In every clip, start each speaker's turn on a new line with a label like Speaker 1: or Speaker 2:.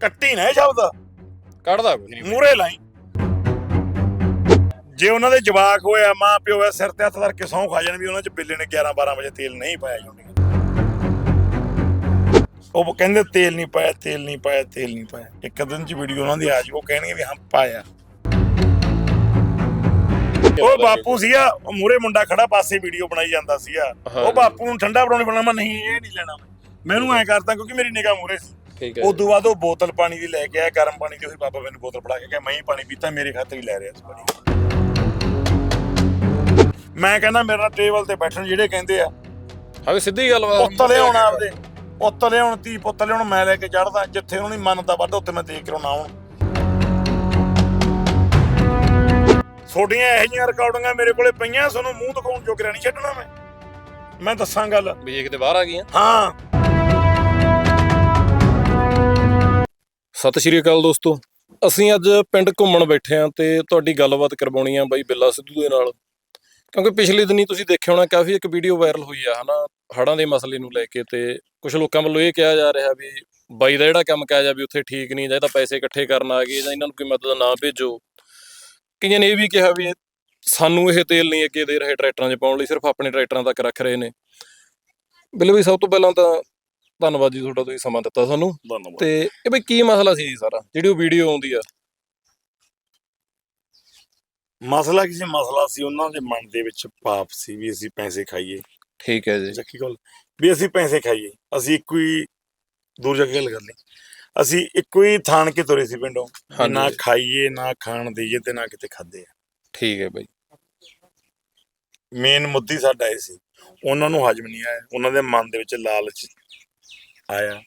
Speaker 1: ਕੱਟੀ ਨਾ ਇਹ ਸ਼ਬਦ।
Speaker 2: ਕੱਢਦਾ ਕੁਝ ਨਹੀਂ।
Speaker 1: ਮੂਰੇ ਲਾਈ। ਜੇ ਉਹਨਾਂ ਦੇ ਜਵਾਕ ਹੋਇਆ ਮਾਂ ਪਿਓ ਹੈ ਸਿਰ ਤੇ ਹੱਥ ਧਰ ਕੇ ਸੌਂ ਖਾ ਜਾਣ ਵੀ ਉਹਨਾਂ ਚ ਬਿੱਲੇ ਨੇ 11 12 ਵਜੇ ਤੇਲ ਨਹੀਂ ਪਾਇਆ ਜੁੰਡੀ ਉਹ ਕਹਿੰਦੇ ਤੇਲ ਨਹੀਂ ਪਾਇਆ ਤੇਲ ਨਹੀਂ ਪਾਇਆ ਤੇਲ ਨਹੀਂ ਪਾਇਆ। ਇੱਕ ਦਿਨ ਚ ਵੀਡੀਓ ਉਹਨਾਂ ਦੀ ਆ ਜੀ ਉਹ ਕਹਿਣਗੇ ਵੀ ਹਾਂ ਪਾਇਆ। ਉਹ ਬਾਪੂ ਸੀਗਾ ਉਹ ਮੂਰੇ ਮੁੰਡਾ ਖੜਾ ਪਾਸੇ ਵੀਡੀਓ ਬਣਾਈ ਜਾਂਦਾ ਸੀਗਾ। ਉਹ ਬਾਪੂ ਨੂੰ ਠੰਡਾ ਬਣਾਉਣੀ ਬਣਾ ਮੈਂ ਨਹੀਂ ਇਹ ਨਹੀਂ ਲੈਣਾ ਮੈਂ। ਮੈਨੂੰ ਐ ਕਰਤਾ ਕਿਉਂਕਿ ਮੇਰੀ ਨਿਗਾਹ ਮੂਰੇ ਸੀ।
Speaker 2: ਠੀਕ ਹੈ
Speaker 1: ਉਦੋਂ ਬਾਅਦ ਉਹ ਬੋਤਲ ਪਾਣੀ ਦੀ ਲੈ ਕੇ ਆਇਆ ਗਰਮ ਪਾਣੀ ਦੀ ਉਹੀ ਬਾਬਾ ਮੈਨੂੰ ਬੋਤਲ ਫੜਾ ਕੇ ਗਿਆ ਮੈਂ ਹੀ ਪਾਣੀ ਪੀਤਾ ਮੇਰੇ ਖਾਤੇ ਵੀ ਲੈ ਰਿਹਾ ਸੀ ਪਾਣੀ। ਮੈਂ ਕਹਿੰਦਾ ਮੇਰੇ ਨਾਲ ਟੇਬਲ ਤੇ ਬੈਠਣ ਜਿਹੜੇ ਕਹਿੰਦੇ ਆ
Speaker 2: ਹਾਂ ਸਿੱਧੀ ਗੱਲ ਵਾ।
Speaker 1: ਪੁੱਤ ਲਿਆਉਣ ਆਪਦੇ ਪੁੱਤ ਲਿਆਉਣ ਧੀ ਪੁੱਤ ਲਿਆਉਣ ਮੈਂ ਲੈ ਕੇ ਚੜਦਾ ਜਿੱਥੇ ਉਹਨਾਂ ਦੀ ਮੰਨਤਾ ਵੱਧ ਉੱਥੇ ਮੈਂ ਦੇਖ ਕੇ ਨਾ ਛੋਟੀਆਂ ਇਹੋ ਜਿਹੀਆਂ ਰਿਕਾਰਡਿੰਗਾਂ ਮੇਰੇ ਕੋਲੇ ਪਈਆਂ ਤੁਹਾਨੂੰ ਮੂੰਹ ਦਿਖਾਉਣ ਜੋਗਰਾ ਨਹੀਂ ਛੱਡਣਾ ਮੈਂ। ਮੈਂ ਦੱਸਾਂ ਗੱਲ।
Speaker 2: ਵੀ ਇਹ ਕਿਤੇ ਬਾਹਰ ਆ ਗਈਆਂ?
Speaker 1: ਹਾਂ।
Speaker 2: ਸਤਿ ਸ਼੍ਰੀ ਅਕਾਲ ਦੋਸਤੋ। ਅਸੀਂ ਅੱਜ ਪਿੰਡ ਘੁੰਮਣ ਬੈਠੇ ਆਂ ਤੇ ਤੁਹਾਡੀ ਗੱਲਬਾਤ ਕਰਵਾਉਣੀ ਆ ਬਾਈ ਬਿੱਲਾ ਸਿੱਧੂ ਦੇ ਨਾਲ। ਕਿਉਂਕਿ ਪਿਛਲੇ ਦਿਨੀ ਤੁਸੀਂ ਦੇਖਿਆ ਹੋਣਾ, ਕਾਫੀ ਇੱਕ ਵੀਡੀਓ ਵਾਇਰਲ ਹੋਈ ਆ, ਹਨਾ ਹੜਾਂ ਦੇ ਮਸਲੇ ਨੂੰ ਲੈ ਕੇ ਤੇ ਕੁਝ ਲੋਕਾਂ ਵੱਲੋਂ ਇਹ ਕਿਹਾ ਜਾ ਰਿਹਾ ਵੀ ਬਾਈ ਦਾ ਜਿਹੜਾ ਕੰਮ ਕਾਜ ਆ ਵੀ ਉੱਥੇ ਠੀਕ ਨਹੀਂ ਜਾਂ ਇਹ ਤਾਂ ਪੈਸੇ ਇਕੱਠੇ ਕਰਨ ਆ ਗਏ ਜਾਂ ਇਹਨਾਂ ਨੂੰ ਕੋਈ ਮਦਦ ਨਾ ਭੇਜੋ। ਕਈਆਂ ਨੇ ਇਹ ਵੀ ਕਿਹਾ ਵੀ ਸਾਨੂੰ ਇਹ ਤੇਲ ਨਹੀਂ ਅੱਗੇ ਦੇ ਰਹੇ ਟਰੈਕਟਰਾਂ 'ਚ ਪਾਉਣ ਲਈ, ਸਿਰਫ ਆਪਣੇ ਟਰੈਕਟਰਾਂ ਤੱਕ ਰੱਖ ਰਹੇ ਨੇ। ਬਿੱਲੇ ਵੀ ਸਭ ਤੋਂ ਪਹਿਲਾਂ ਤਾਂ ਧੰਨਵਾਦ ਜੀ ਤੁਹਾਡਾ ਤੁਸੀਂ ਸਮਾਂ ਦਿੱਤਾ ਸਾਨੂੰ।
Speaker 1: ਧੰਨਵਾਦ।
Speaker 2: ਤੇ ਇਹ ਬਈ ਕੀ ਮਸਲਾ ਸੀ ਜੀ ਸਾਰਾ? ਜਿਹੜੀ ਉਹ ਵੀਡੀਓ ਆਉਂਦੀ ਆ।
Speaker 1: ਮਸਲਾ ਕਿਸੇ ਮਸਲਾ ਸੀ ਉਹਨਾਂ ਦੇ ਮਨ ਦੇ ਵਿੱਚ ਪਾਪ ਸੀ ਵੀ ਅਸੀਂ ਪੈਸੇ ਖਾਈਏ।
Speaker 2: ਠੀਕ ਹੈ ਜੀ।
Speaker 1: ਚੱਕੀ ਗੱਲ ਵੀ ਅਸੀਂ ਪੈਸੇ ਖਾਈਏ। ਅਸੀਂ ਇੱਕੋ ਹੀ ਦੂਰ ਜਾ ਕੇ ਗੱਲ ਕਰ ਲਈ। ਅਸੀਂ ਇੱਕੋ ਹੀ ਥਾਣ ਕੇ ਤੁਰੇ ਸੀ ਪਿੰਡੋਂ। ਨਾ ਖਾਈਏ ਨਾ ਖਾਣ ਦੇਈਏ ਤੇ ਨਾ ਕਿਤੇ ਖਾਦੇ ਆ।
Speaker 2: ਠੀਕ ਹੈ ਬਈ।
Speaker 1: ਮੇਨ ਮੁੱਦੀ ਸਾਡਾ ਇਹ ਸੀ। ਉਹਨਾਂ ਨੂੰ ਹਜਮ ਨਹੀਂ ਆਇਆ। ਉਹਨਾਂ ਦੇ ਮਨ ਦੇ ਵਿੱਚ ਲਾਲਚ ਆਇਆ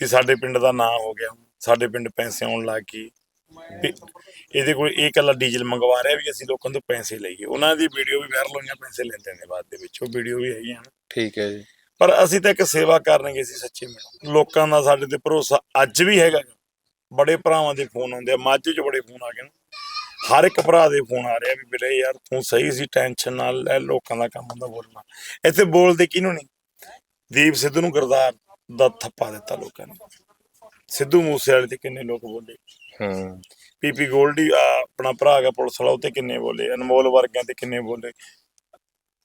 Speaker 1: ਕਿ ਸਾਡੇ ਪਿੰਡ ਦਾ ਨਾਂ ਹੋ ਗਿਆ ਸਾਡੇ ਪਿੰਡ ਪੈਸੇ ਆਉਣ ਲੱਗ ਗਏ ਵੀ ਇਹਦੇ ਕੋਲ ਇਹ ਕੱਲਾ ਡੀਜ਼ਲ ਮੰਗਵਾ ਰਿਹਾ ਵੀ ਅਸੀਂ ਲੋਕਾਂ ਤੋਂ ਪੈਸੇ ਲਈਏ। ਉਹਨਾਂ ਦੀ ਵੀਡੀਓ ਵੀ ਵਾਇਰਲ ਹੋਈਆਂ ਪੈਸੇ ਲੈਂਦੇ ਨੇ ਬਾਅਦ ਦੇ ਵਿੱਚ। ਉਹ ਵੀਡੀਓ ਵੀ ਹੈਗੀਆਂ।
Speaker 2: ਠੀਕ ਹੈ ਜੀ।
Speaker 1: ਪਰ ਅਸੀਂ ਤਾਂ ਇੱਕ ਸੇਵਾ ਕਰਨਗੇ ਸੀ ਸੱਚੇ ਮਨ ਲੋਕਾਂ ਦਾ ਸਾਡੇ ਤੇ ਭਰੋਸਾ ਅੱਜ ਵੀ ਹੈਗਾ। ਬੜੇ ਭਰਾਵਾਂ ਦੇ ਫੋਨ ਆਉਂਦੇ ਆ ਮਾਝੇ 'ਚ ਬੜੇ ਫੋਨ ਆ ਗਏ ਹਰ ਇੱਕ ਭਰਾ ਦੇ ਫੋਨ ਆ ਰਿਹਾ ਵੀ ਬਿਲੇ ਯਾਰ ਤੂੰ ਸਹੀ ਸੀ ਟੈਨਸ਼ਨ ਨਾਲ ਲੈ ਲੋਕਾਂ ਦਾ ਕੰਮ ਹੁੰਦਾ ਬੋਲਣਾ। ਇੱਥੇ ਬੋਲਦੇ ਕਿਹਨੂੰ ਨਹੀਂ ਦੀਪ ਸਿੱਧੂ ਨੂੰ ਗਰਦਾਰ। ਦਾ ਥੱਪਾ ਦਿੱਤਾ ਲੋਕਾਂ ਨੇ। ਸਿੱਧੂ ਮੂਸੇ ਵਾਲੇ ਤੇ ਕਿੰਨੇ ਲੋਕ ਬੋਲੇ।
Speaker 2: ਹੂੰ।
Speaker 1: ਪੀਪੀ ਗੋਲਡੀ ਆ, ਆਪਣਾ ਭਰਾ ਹੈਗਾ ਪੁਲਿਸ ਵਾਲਾ ਉਹ ਤੇ ਕਿੰਨੇ ਬੋਲੇ। ਅਨਮੋਲ ਵਰਗਿਆਂ ਤੇ ਕਿੰਨੇ ਬੋਲੇ।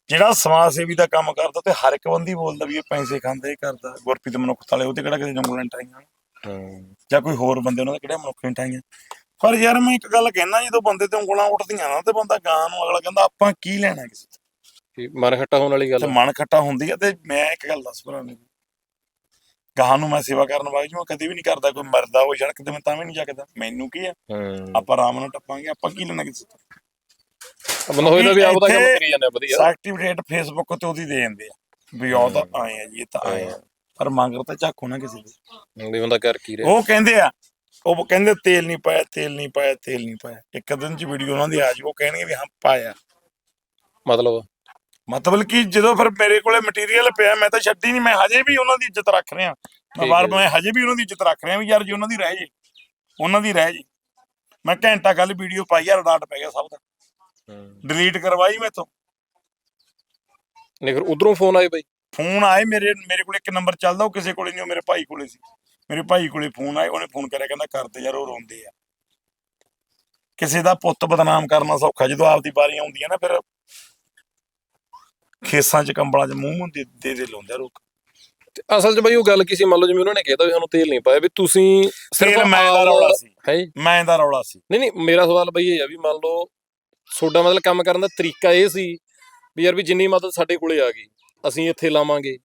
Speaker 1: ਜਿਹੜਾ ਸਮਾਜ ਸੇਵੀ ਦਾ ਕੰਮ ਕਰਦਾ ਤੇ ਹਰ ਇੱਕ ਬੰਦੀ ਬੋਲਦਾ ਵੀ ਇਹ ਪੈਸੇ ਖਾਂਦਾ ਇਹ ਕਰਦਾ। ਗੁਰਪ੍ਰੀਤ ਮਨੁੱਖਤ ਵਾਲੇ ਉਹ ਤੇ ਕਿਹੜਾ ਕਿਸੇ ਜੰਗਲਾਂ ਟਾਈਆਂ
Speaker 2: ਹੂੰ।
Speaker 1: ਜਾਂ ਕੋਈ ਹੋਰ ਬੰਦੇ ਉਹਨਾਂ ਦੇ ਕਿਹੜਾ ਮਨੁੱਖਾਂ ਟਾਈਆਂ ਪਰ ਯਾਰ ਮੈਂ ਇੱਕ ਗੱਲ ਕਹਿਣਾ ਜਦੋਂ ਬੰਦੇ ਤੇ ਉਂਗਲਾਂ ਉੱਠਦੀਆਂ ਨਾ ਤੇ ਬੰਦਾ ਗਾਂ ਨੂੰ ਅਗਲਾ ਕਹਿੰਦਾ ਆਪਾਂ ਕੀ ਲੈਣਾ ਕਿਸੇ ਤੋਂ?
Speaker 2: ਮਨ ਖੱਟਾ ਹੋਣ ਵਾਲੀ ਗੱਲ
Speaker 1: ਤੇ
Speaker 2: ਆ?
Speaker 1: ਮਨ ਖੱਟਾ ਹੁੰਦੀ ਆ ਤੇ ਮੈਂ ਇੱਕ ਗੱਲ ਦੱਸ ਭਰਾ ਨੂੰ। ਗਾਂ ਨੂੰ ਮੈਂ ਸੇਵਾ ਕਰਨ ਵਾਲੀ ਜੂ ਕਦੇ ਵੀ ਨਹੀਂ ਕਰਦਾ ਕੋਈ ਮਰਦਾ ਹੋਈ ਸੜਕ ਤੇ ਮੈਂ ਤਾਂ ਵੀ ਨਹੀਂ ਜਗਦਾ। ਮੈਨੂੰ ਕੀ ਆ?
Speaker 2: ਹੂੰ।
Speaker 1: ਆਪਾਂ ਆਰਾਮ ਨਾਲ ਟੱਪਾਂਗੇ ਆਪਾਂ ਕੀ ਲੈਣਾ ਕਿਸੇ ਤੋਂ?
Speaker 2: ਬੰਦਾ ਹੋਏਦਾ ਵੀ ਆਪਦਾ ਕੰਮ ਕਰੀ ਜਾਂਦਾ ਵਧੀਆ।
Speaker 1: ਸਰਟੀਫਿਕੇਟ ਫੇਸਬੁੱਕ ਤੇ ਉਹਦੀ ਦੇ ਦਿੰਦੇ ਆ ਵੀ ਉਹ ਤਾਂ ਆਏ ਆ ਜੀ ਇਹ ਤਾਂ ਆਏ ਆ। ਪਰ ਮੰਗਰ ਤਾਂ ਝਾਕੋ ਨਾ ਕਿਸੇ ਦੀ।
Speaker 2: ਵੀ ਬੰਦਾ ਕਰ ਕੀ ਰਿਹਾ।
Speaker 1: ਉਹ ਕਹਿੰਦੇ ਆ ਉਹ ਕਹਿੰਦੇ ਤੇਲ ਨਹੀਂ ਪਾਇਆ ਤੇਲ ਨਹੀਂ ਪਾਇਆ ਤੇਲ ਨਹੀਂ ਪਾਇਆ। ਇੱਕ ਦਿਨ ਚ ਵੀਡੀਓ ਉਹਨਾਂ ਦੀ ਆ ਜੀ ਉਹ ਕਹਿਣਗੇ ਵੀ ਹਾਂ ਪਾਇਆ।
Speaker 2: ਮਤਲਬ?
Speaker 1: ਮਤਲਬ ਕਿ ਜਦੋਂ ਫਿਰ ਮੇਰੇ ਕੋਲੇ ਮਟੀਰੀਅਲ ਪਿਆ ਮੈਂ ਤਾਂ ਛੱਡੀ ਨਹੀਂ ਮੈਂ ਹਜੇ ਵੀ ਉਹਨਾਂ ਦੀ ਇੱਜ਼ਤ ਰੱਖ ਰਿਹਾ। ਮੈਂ
Speaker 2: ਹੈ
Speaker 1: ਮੈਂ ਹਜੇ ਵੀ ਉਹਨਾਂ ਦੀ ਇੱਜ਼ਤ ਰੱਖ ਰਿਹਾ ਵੀ ਯਾਰ ਜੀ ਉਹਨਾਂ ਦੀ ਰਹਿ ਜੇ ਉਹਨਾਂ ਦੀ ਰਹਿ ਜੇ। ਮੈਂ ਘੰਟਾ ਕੱਲ ਵੀਡੀਓ ਪਾਈ ਯਾਰ ਡਾਟ ਪੈ ਗਿਆ ਸਭ ਦਾ। ਡਿਲੀਟ ਕਰਵਾਈ ਮੈਂ ਤੋਂ
Speaker 2: ਨਹੀਂ ਫਿਰ ਉਧਰੋਂ ਫੋਨ ਆਏ ਬਈ?
Speaker 1: ਫੋਨ ਆਏ ਮੇਰੇ ਮੇਰੇ ਕੋਲ ਇੱਕ ਨੰਬਰ ਚੱਲਦਾ ਉਹ ਕਿਸੇ ਕੋਲੇ ਨਹੀਂ ਉਹ ਮੇਰੇ ਭਾਈ ਕੋਲੇ ਸੀ। ਮੇਰੇ ਭਾਈ ਕੋਲੇ ਫੋਨ ਆਏ ਉਹਨੇ ਫੋਨ ਕਰਿਆ ਕਹਿੰਦਾ ਕਰਦੇ ਯਾਰ ਉਹ ਰੋਂਦੇ ਆ। ਕਿਸੇ ਦਾ ਪੁੱਤ ਬਦਨਾਮ ਕਰਨਾ ਸੌਖਾ ਜਦੋਂ ਆਪਦੀ ਵਾਰੀ ਆਉਂਦੀ ਹੈ ਨਾ ਫਿਰ ਖੇਸਾਂ 'ਚ ਕੰਬਲਾਂ 'ਚ ਮੂੰਹ ਮੂੰਹ ਦੇ ਦੇ ਦੇ ਲਾਉਂਦਾ ਰੋਕ
Speaker 2: ਤੇ ਅਸਲ 'ਚ ਬਈ ਉਹ ਗੱਲ ਕੀ ਸੀ? ਮੰਨ ਲਓ ਜਿਵੇਂ ਉਹਨਾਂ ਨੇ ਕਹਿਤਾ ਵੀ ਸਾਨੂੰ ਤੇਲ ਨਹੀਂ ਪਾਇਆ ਵੀ ਤੁਸੀਂ
Speaker 1: ਤੇਲ ਮੈਂ ਦਾ ਰੌਲਾ ਸੀ।
Speaker 2: ਹੈ?
Speaker 1: ਮੈਂ ਦਾ ਰੌਲਾ ਸੀ।
Speaker 2: ਨਹੀਂ ਨਹੀਂ ਮੇਰਾ ਸਵਾਲ ਬਈ ਇਹ ਆ ਵੀ ਮੰਨ ਲਓ ਤੁਹਾਡਾ ਮਤਲਬ ਕੰਮ ਕਰਨ ਦਾ ਤਰੀਕਾ ਇਹ ਸੀ ਵੀ ਯਾਰ ਵੀ ਜਿੰਨੀ ਮਦਦ ਸਾਡੇ ਕੋਲੇ ਆ ਗਈ ਅਸੀਂ ਇੱਥੇ ਲਾਵਾਂਗੇ।